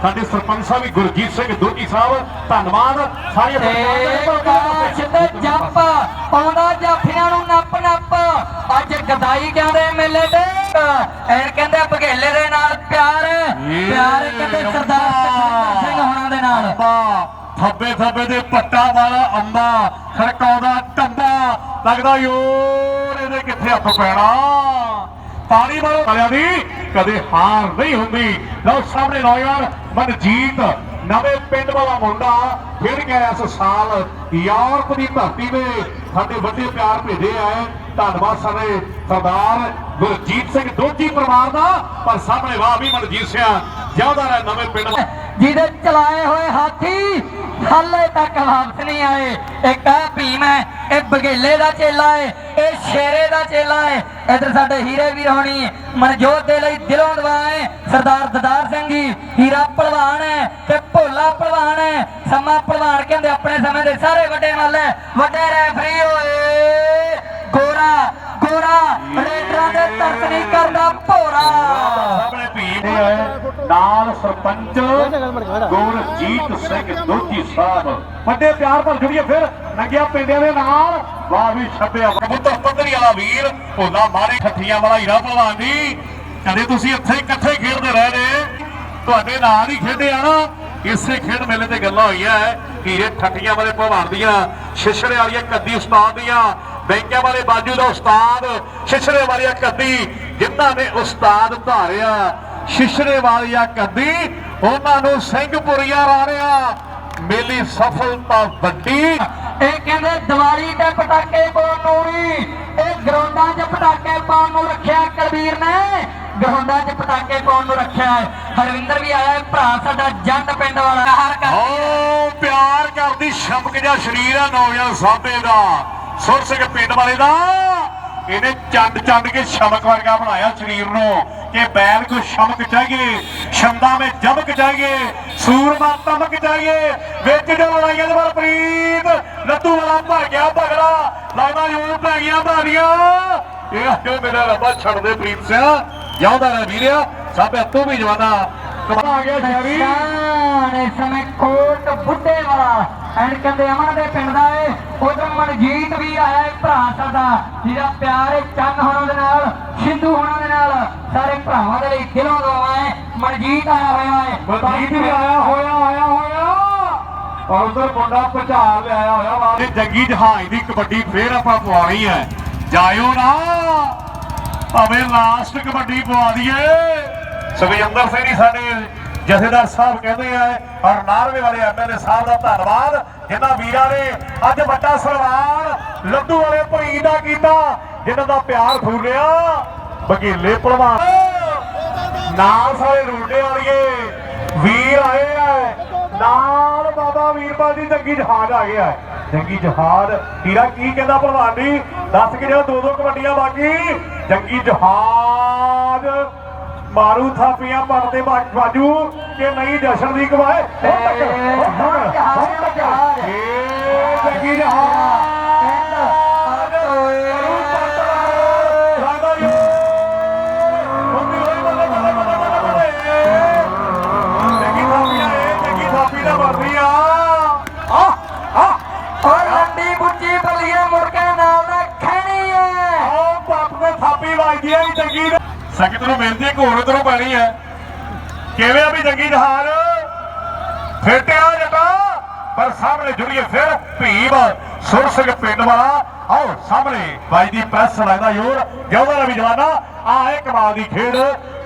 ਸਾਡੇ ਸਰਪੰਚ ਸਾਹਿਬ ਗੁਰਜੀਤ ਸਿੰਘ ਦੋਜੀ ਸਾਹਿਬ ਧੰਨਵਾਦ। ਸਾਰੇ
ਤੇ ਕਾਸ਼ ਤੇ ਜੱਪ ਪਾਉਂਦਾ ਜਾਫੀਆਂ ਨੂੰ ਨੱਪ ਨੱਪ ਅੱਜ ਗਦਾਈ ਕਹਿੰਦੇ ਮੇਲੇ ਤੇ ਐਨ ਕਹਿੰਦੇ ਬਘੇਲੇ ਦੇ ਨਾਲ ਪਿਆਰ। ਪਿਆਰ ਕਹਿੰਦੇ ਸਰਦਾਰ ਸਿੰਘ ਹੋਣਾ ਦੇ ਨਾਲ।
ਅੰਬਾ ਥੱਬੇ ਦੇ ਪੱਟਾ ਵਾਲਾ ਅੰਬਾ, ਖੜਕਾਉਂਦਾ ਟੰਬਾ। ਲੱਗਦਾ ਯੋਰ, ਇਹਦੇ ਕਿੱਥੇ ਹੱਥ ਪੈਣਾ? ਪਾਣੀ ਵਾਲੋ ਵਾਲਿਆਂ ਦੀ ਕਦੇ ਹਾਰ ਨਹੀਂ ਹੁੰਦੀ। ਲਓ ਸਾਹਮਣੇ ਨੌਜਵਾਨ ਮਨਜੀਤ, ਨਵੇਂ ਪਿੰਡ ਵਾਲਾ ਮੁੰਡਾ, ਫਿਰ ਗਿਆ ਇਸ ਸਾਲ ਯੂਰਪ ਦੀ ਧਰਤੀ ਤੇ ਸਾਡੇ ਵੱਡੇ ਪਿਆਰ ਭੇਜੇ ਆਏ। ਧੰਨਵਾਦ ਸਾਡੇ ਸਰਦਾਰ ਗੁਰਜੀਤ ਸਿੰਘ ਦੋਜੀ ਪਰਿਵਾਰ ਦਾ, ਪਰ ਸਾਹਮਣੇ ਵਾਹ ਵੀ ਮਨਜੀਤ ਸਿੰਘ ਜ਼ਿਆਦਾ ਨਵੇਂ ਪਿੰਡ
ਜਿਹਦੇ ਚਲਾਏ ਹੋਏ ਹਾਥੀ ਹਾਲੇ ਤੱਕ ਵਾਪਸ ਨਹੀਂ ਆਏ। ਇੱਕ ਆ ਭੀਮ ਹੈ, ਇਹ ਬਘੇਲੇ ਦਾ ਚੇਲਾ ਹੈ, ਇਹ ਸ਼ੇਰੇ ਦਾ ਚੇਲਾ ਹੈ। ਇਧਰ ਸਾਡੇ ਹੀਰੇ ਵੀਰ ਹੋਣੀ, ਮਨਜੋਤ ਦੇ ਲਈ ਦਿਲੋਂ ਦੁਆ ਹੈ। ਸਰਦਾਰ ਦਦਾਰ ਸਿੰਘ ਜੀ, ਹੀਰਾ ਪਹਿਲਵਾਨ ਹੈ ਤੇ ਭੋਲਾ ਪਹਿਲਵਾਨ ਹੈ। ਸਮਾ ਪਹਿਲਵਾਨ ਕਹਿੰਦੇ ਆਪਣੇ ਸਮੇਂ ਦੇ ਸਾਰੇ ਵੱਡੇ ਮੱਲ ਵੱਡੇ ਰੈਫਰੀ ਹੋਏ। ਗੋਰਾ ਗੋਰਾ ਰੇਡਰਾਂ ਦੇ ਤਰਸ ਨਹੀਂ ਕਰਦਾ ਭੋਰਾ।
ਸਾਹਮਣੇ ਭੀਮ ਹੈ ਨਾਲ ਸਰਪੰਚ ਗੁਰਜੀਤ ਸਿੰਘ ਦੋਜੀ ਸਾਹਿਬ। ਵੱਡੇ ਪਿਆਰ ਭਰ ਜੁੜੀਏ ਫਿਰ। ਨੰਗਿਆ ਪਿੰਡਿਆਂ ਦੇ ਨਾਲ। ਵਾਹ ਵੀ ਛੱਡਿਆ। ਬੁੱਧ ਪੱਧਰੀ ਵਾਲਾ ਵੀਰ ਭੋਲਾ ਮਾਰੇ ਠੱਠੀਆਂ ਵਾਲਾ ਹੀਰਾ ਭਲਵਾਨ ਜੀ। ਕਦੇ ਤੁਸੀਂ ਇੱਥੇ ਇਕੱਠੇ ਖੇਡਦੇ ਰਹੇ ਨੇ? ਤੁਹਾਡੇ ਨਾਲ ਹੀ ਖੇਡੇ ਆ ਨਾ। ਇਸੇ ਖੇਡ ਮੇਲੇ ਤੇ ਗੱਲਾਂ ਹੋਈਆਂ। ਹੈ ਹੀਰੇ ਠੱਠੀਆਂ ਵਾਲੇ ਭਲਵਾਨ ਦੀਆਂ ਸ਼ਿਸ਼ੜੇ ਵਾਲੀਆਂ ਕੱਦੀ ਉਸਤਾਦ ਦੀਆਂ ਬੈਂਕਾਂ ਵਾਲੇ ਬਾਜੂ ਦਾ ਉਸਤਾਦ ਸ਼ਿਸ਼ੜੇ ਵਾਲੀਆਂ ਕੱਦੀ ਜਿਨ੍ਹਾਂ ਨੇ ਉਸਤਾਦ ਧਾਰਿਆ ਸ਼ਿਸ਼ੜੇ ਵਾਲੀਆਂ ਕੱਦੀ ਉਹਨਾਂ ਨੂੰ ਸਿੰਘਪੁਰੀਆ ਰਾਣਿਆ ਮੇਲੀ ਸਫਲਤਾ ਵੱਡੀ।
ਇਹ ਕਹਿੰਦੇ ਦੀਵਾਲੀ ਤੇ ਪਟਾਕੇ ਪਾਉਣ ਨੂੰ ਨਹੀਂ ਇਹ ਗਰਾਊਂਡਾਂ 'ਚ ਪਟਾਕੇ ਪਾਉਣ ਨੂੰ ਰੱਖਿਆ ਕਲਵੀਰ ਨੇ। ਗਰਾਊਂਡਾਂ 'ਚ ਪਟਾਕੇ ਪਾਉਣ ਨੂੰ ਰੱਖਿਆ ਹੈ। ਹਰਵਿੰਦਰ ਵੀ ਆਇਆ ਭਰਾ ਸਾਡਾ ਜੰਡ ਪਿੰਡ ਵਾਲਾ। ਹਰ ਕਰ
ਓ ਪਿਆਰ ਕਰਦੀ ਸ਼ਮਕ ਜਿਹਾ ਸ਼ਰੀਰ ਆ ਨੌਜਵਾਨ ਸਾਬੇ ਦਾ। ਸੁਰ ਸਿੰਘ ਪਿੰਡ ਵਾਲੇ ਦਾ। ਇਹਨੇ ਚੰਡ ਚੰਡ ਕੇ ਸ਼ਮਕ ਵਰਗਾ ਬਣਾਇਆ ਸਰੀਰ ਨੂੰ ਕਿ ਬੈਲ ਕੋ ਸ਼ਮਕ ਚਾਹੀਏ ਸ਼ੰਦਾ ਵਿੱਚ ਜਮਕ ਚਾਹੀਏ, ਸੂਰਮਾ ਤਮਕ ਚਾਹੀਏ। ਵਿੱਚ ਜੋ ਲੜਾਈਆਂ ਦੇ ਬਾਰ ਪ੍ਰੀਤ ਲੱਤੂ ਵਾਲਾ ਭਰ ਗਿਆ ਭਗੜਾ ਲੱਗਦਾ ਯੂੰ ਪੈ ਗਿਆ ਭਾਰੀਆਂ। ਇਹ ਜੋ ਮੇਰਾ ਰੱਬਾ ਛੱਡ ਦੇ ਪ੍ਰੀਤ ਸਿਆ। ਜਿਉਂਦਾ ਰਹਿ ਵੀਰਿਆ ਸਾਬੇ ਤੂੰ ਵੀ ਜਵਾਨਾ। ਕਮਾ ਗਿਆ ਸ਼ਰੀ
ਇਸ ਸਮੇਂ ਕੋਟ ਬੁੱਢੇ ਵਾਲਾ ਐਨ ਕਹਿੰਦੇ ਅਮਨ ਦੇ ਪਿੰਡ ਦਾ ਏ। ਉਧਰ ਮਨਜੀਤ ਵੀ ਆਇਆ ਏ ਭਰਾ ਸਾਡਾ ਜਿਹਦਾ ਪਿਆਰ ਏ ਚੰਨ ਹੋਣਾ ਦੇ ਨਾਲ ਸਿੰਧੂ ਹੋਣਾ ਦੇ ਨਾਲ ਸਾਰੇ ਭਰਾਵਾਂ ਦੇ ਲਈ ਦਿਲੋਂ ਦੁਆ ਏ। ਮਨਜੀਤ ਆਇਆ ਹੋਇਆ ਏ।
ਬਲਜੀਤ ਵੀ ਆਇਆ ਹੋਇਆ ਆਇਆ ਹੋਇਆ। ਔਰ ਉਧਰ ਮੁੰਡਾ ਭਚਾਲ ਆਇਆ ਹੋਇਆ ਵਾ। ਤੇ ਜੰਗੀ ਜਹਾਜ਼ ਦੀ ਕਬੱਡੀ ਫੇਰ ਆਪਾਂ ਪਵਾਉਣੀ ਹੈ। ਜਾਇਓ ਨਾ। ਭਾਵੇਂ ਲਾਸਟ ਕਬੱਡੀ ਪਵਾ ਦਈਏ। ਸੁਖਜਿੰਦਰ ਸਿੰਘ ਜੀ ਸਾਡੇ ਜਥੇਦਾਰ ਸਾਹਿਬ ਕਹਿੰਦੇ ਆ, ਔਰ ਨਾਰਵੇ ਵਾਲੇ ਐਮਐਲਏ ਸਾਹਿਬ ਦਾ ਧੰਨਵਾਦ। ਜਿਨ੍ਹਾਂ ਵੀਰਾਂ ਨੇ ਅੱਜ ਵੱਡਾ ਸਨਮਾਨ ਲੱਡੂ ਵਾਲੇ ਭਰੀ ਦਾ ਕੀਤਾ, ਜਿਨ੍ਹਾਂ ਦਾ ਪਿਆਰ ਖੂਰਿਆ ਬਗੀਲੇ ਭਲਵਾਨ, ਨਾਲ ਸਾਰੇ ਰੋਡੇ ਵਾਲੀਏ ਵੀਰ ਆਏ ਆ। ਨਾਲ ਬਾਬਾ ਵੀਰਪਾਲ ਦੀ ਜੰਗੀ ਜਹਾਜ਼ ਆ ਗਿਆ ਹੈ। ਜੰਗੀ ਜਹਾਜ਼ ਹੀਰਾ ਕੀ ਕਹਿੰਦਾ ਭਲਵਾਨ ਜੀ? ਦੱਸ ਕੇ ਜਦੋਂ ਦੋ ਦੋ ਕਬੱਡੀਆਂ ਬਾਕੀ। ਜੰਗੀ ਜਹਾਜ਼ ਮਾਰੂ ਥਾਪੀਆਂ ਪੜਦੇ ਬਾਜੂ ਕਿ ਨਹੀਂ ਜਸ਼ਨ ਦੀ ਕਮਾਏ ਹੁਣ ਤੱਕ ਹੁਣ ਤੱਕ ਏ ਜੰਗੀ ਜਹਾਜ਼। ਸੰਗਤ ਨੂੰ ਬੇਨਤੀ ਹੈ ਕਿ ਹੋਰ ਇਧਰੋਂ ਪੈਣੀ ਹੈ। ਕਿਵੇਂ ਆ ਵੀ ਜੰਗੀ ਜਹਾਜ਼ ਫੇਟਿਆ ਜਟਾ, ਪਰ ਸਾਹਮਣੇ ਜੁੜੀਏ ਫਿਰ ਭੀਮ। ਸੁਰ ਸਿੰਘ ਪਿੰਡ ਵਾਲਾ, ਆਓ ਸਾਹਮਣੇ ਬਾਈ ਦੀ ਪ੍ਰੈਸ ਲੱਗਦਾ ਯੋਰ ਜਿਉਂਦਾ ਰਵੀ ਜਵਾਨਾ, ਆ ਇਹ ਕਮਾਲ ਦੀ ਖੇਡ,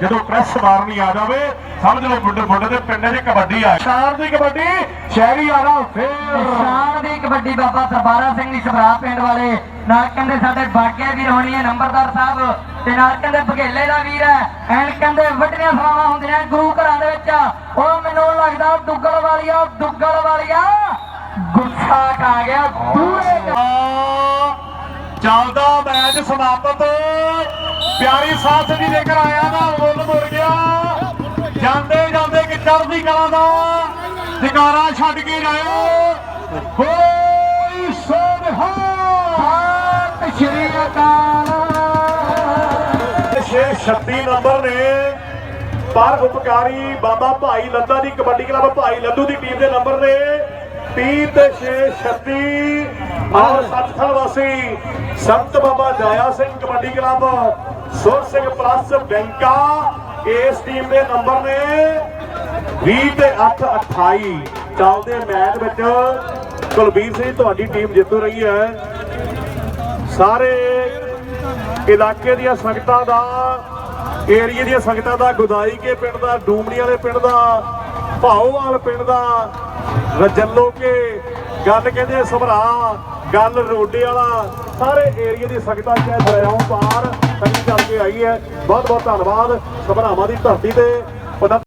ਜਦੋਂ ਪ੍ਰੈਸ ਮਾਰਨੀ ਆ ਜਾਵੇ, ਸਮਝ ਲਓ ਮੁੰਡੇ ਮੁੰਡੇ ਦੇ ਪਿੰਡੇ 'ਚ ਕਬੱਡੀ ਆ। ਸ਼ਾਰ ਦੀ ਕਬੱਡੀ, ਸ਼ਹਿਰੀ ਆ ਰਹਾ ਫੇਰ।
ਸ਼ਾਨ ਦੀ ਕਬੱਡੀ ਬਾਬਾ ਸਰਬਾਰਾ ਸਿੰਘ ਦੀ ਸਭਰਾ ਪਿੰਡ ਵਾਲੇ ਨਾਲ ਕਹਿੰਦੇ ਸਾਡੇ ਬਾਗੇ ਵੀਰ ਹੋਣੀ ਹੈ, ਨੰਬਰਦਾਰ ਸਾਹਿਬ, ਤੇ ਨਾਲ ਕਹਿੰਦੇ ਬਘੇਲੇ ਦਾ ਵੀਰ ਹੈ ਐਨ ਕਹਿੰਦੇ ਵੱਡੀਆਂ ਸਲਾਵਾਂ ਹੁੰਦੀਆਂ ਗੁਰੂ ਘਰਾਂ ਦੇ ਵਿੱਚ। ਉਹ ਮੈਨੂੰ ਲੱਗਦਾ ਦੁੱਗਲ ਵਾਲੀਆ ਦੁੱਗਲ ਵਾਲੀਆ। ਗੁੱਸਾ ਖਾ ਗਿਆ, ਦੂਰੇ
ਚੱਲਦਾ ਮੈਚ ਸਮਾਪਤ। ਪਿਆਰੀ ਸਾਥ ਜੀ ਦੇ ਆਇਆ ਦਾ ਮੁੱਲ ਮੁੜ ਗਿਆ। ਜਾਂਦੇ ਜਾਂਦੇ ਕਿ ਚੜ੍ਹਦੀ ਕਲਾ ਦਾ ਜਗਾਰਾ ਛੱਡ ਕੇ ਜਾਇਓ ਕੋਈ ਸੋਨਹਾ।
ਸ਼੍ਰੀ ਅਕਾਲ।
636 ਨੰਬਰ ਨੇ ਪਰ ਉਪਕਾਰੀ ਬਾਬਾ ਭਾਈ ਲੱਦਾ ਦੀ ਕਬੱਡੀ ਕਲੱਬ ਭਾਈ ਲੱਦੂ ਦੀ ਟੀਮ ਦੇ ਨੰਬਰ ਨੇ। 30 ਤੇ 6 36 ਔਰ ਸੱਚਖੰਡ ਵਾਸੀ, ਸੰਤ ਬਾਬਾ ਜਾਇਆ ਸਿੰਘ ਕਬੱਡੀ ਕਲੱਬ, ਸੁਰ ਸਿੰਘ ਪਲੱਸ ਬੈਂਕਾ, ਇਸ ਟੀਮ ਦੇ ਨੰਬਰ ਨੇ 20 ਤੇ 8 28 ਚੱਲਦੇ ਮੈਚ ਵਿੱਚ, ਕੁਲਬੀਰ ਸਿੰਘ ਤੁਹਾਡੀ ਟੀਮ ਜਿੱਤ ਰਹੀ ਹੈ। ਸਾਰੇ ਇਲਾਕੇ ਦੀਆਂ ਸੰਗਤਾਂ ਦਾ ਏਰੀਏ ਦੀਆਂ ਸੰਗਤਾਂ ਦਾ ਗੁਦਾਈ ਕੇ ਪਿੰਡ ਦਾ ਡੂਮਣੀ ਵਾਲੇ ਪਿੰਡ ਦਾ ਭਾਓਵਾਲ ਪਿੰਡ ਦਾ ਰਜੱਲੋ ਕੇ ਗੱਲ ਕਹਿੰਦੇ ਸਭਰਾ, ਗੱਲ ਰੋਡੇ ਵਾਲਾ, ਸਾਰੇ ਏਰੀਏ ਦੀ ਸੰਗਤਾਂ ਚਾਹੇ ਦਰਿਆਓਂ ਪਾਰ ਤੱਕ ਚੱਲ ਕੇ ਆਈ ਹੈ। ਬਹੁਤ ਬਹੁਤ ਧੰਨਵਾਦ ਸਭਰਾਵਾਂ ਦੀ ਧਰਤੀ ਤੇ।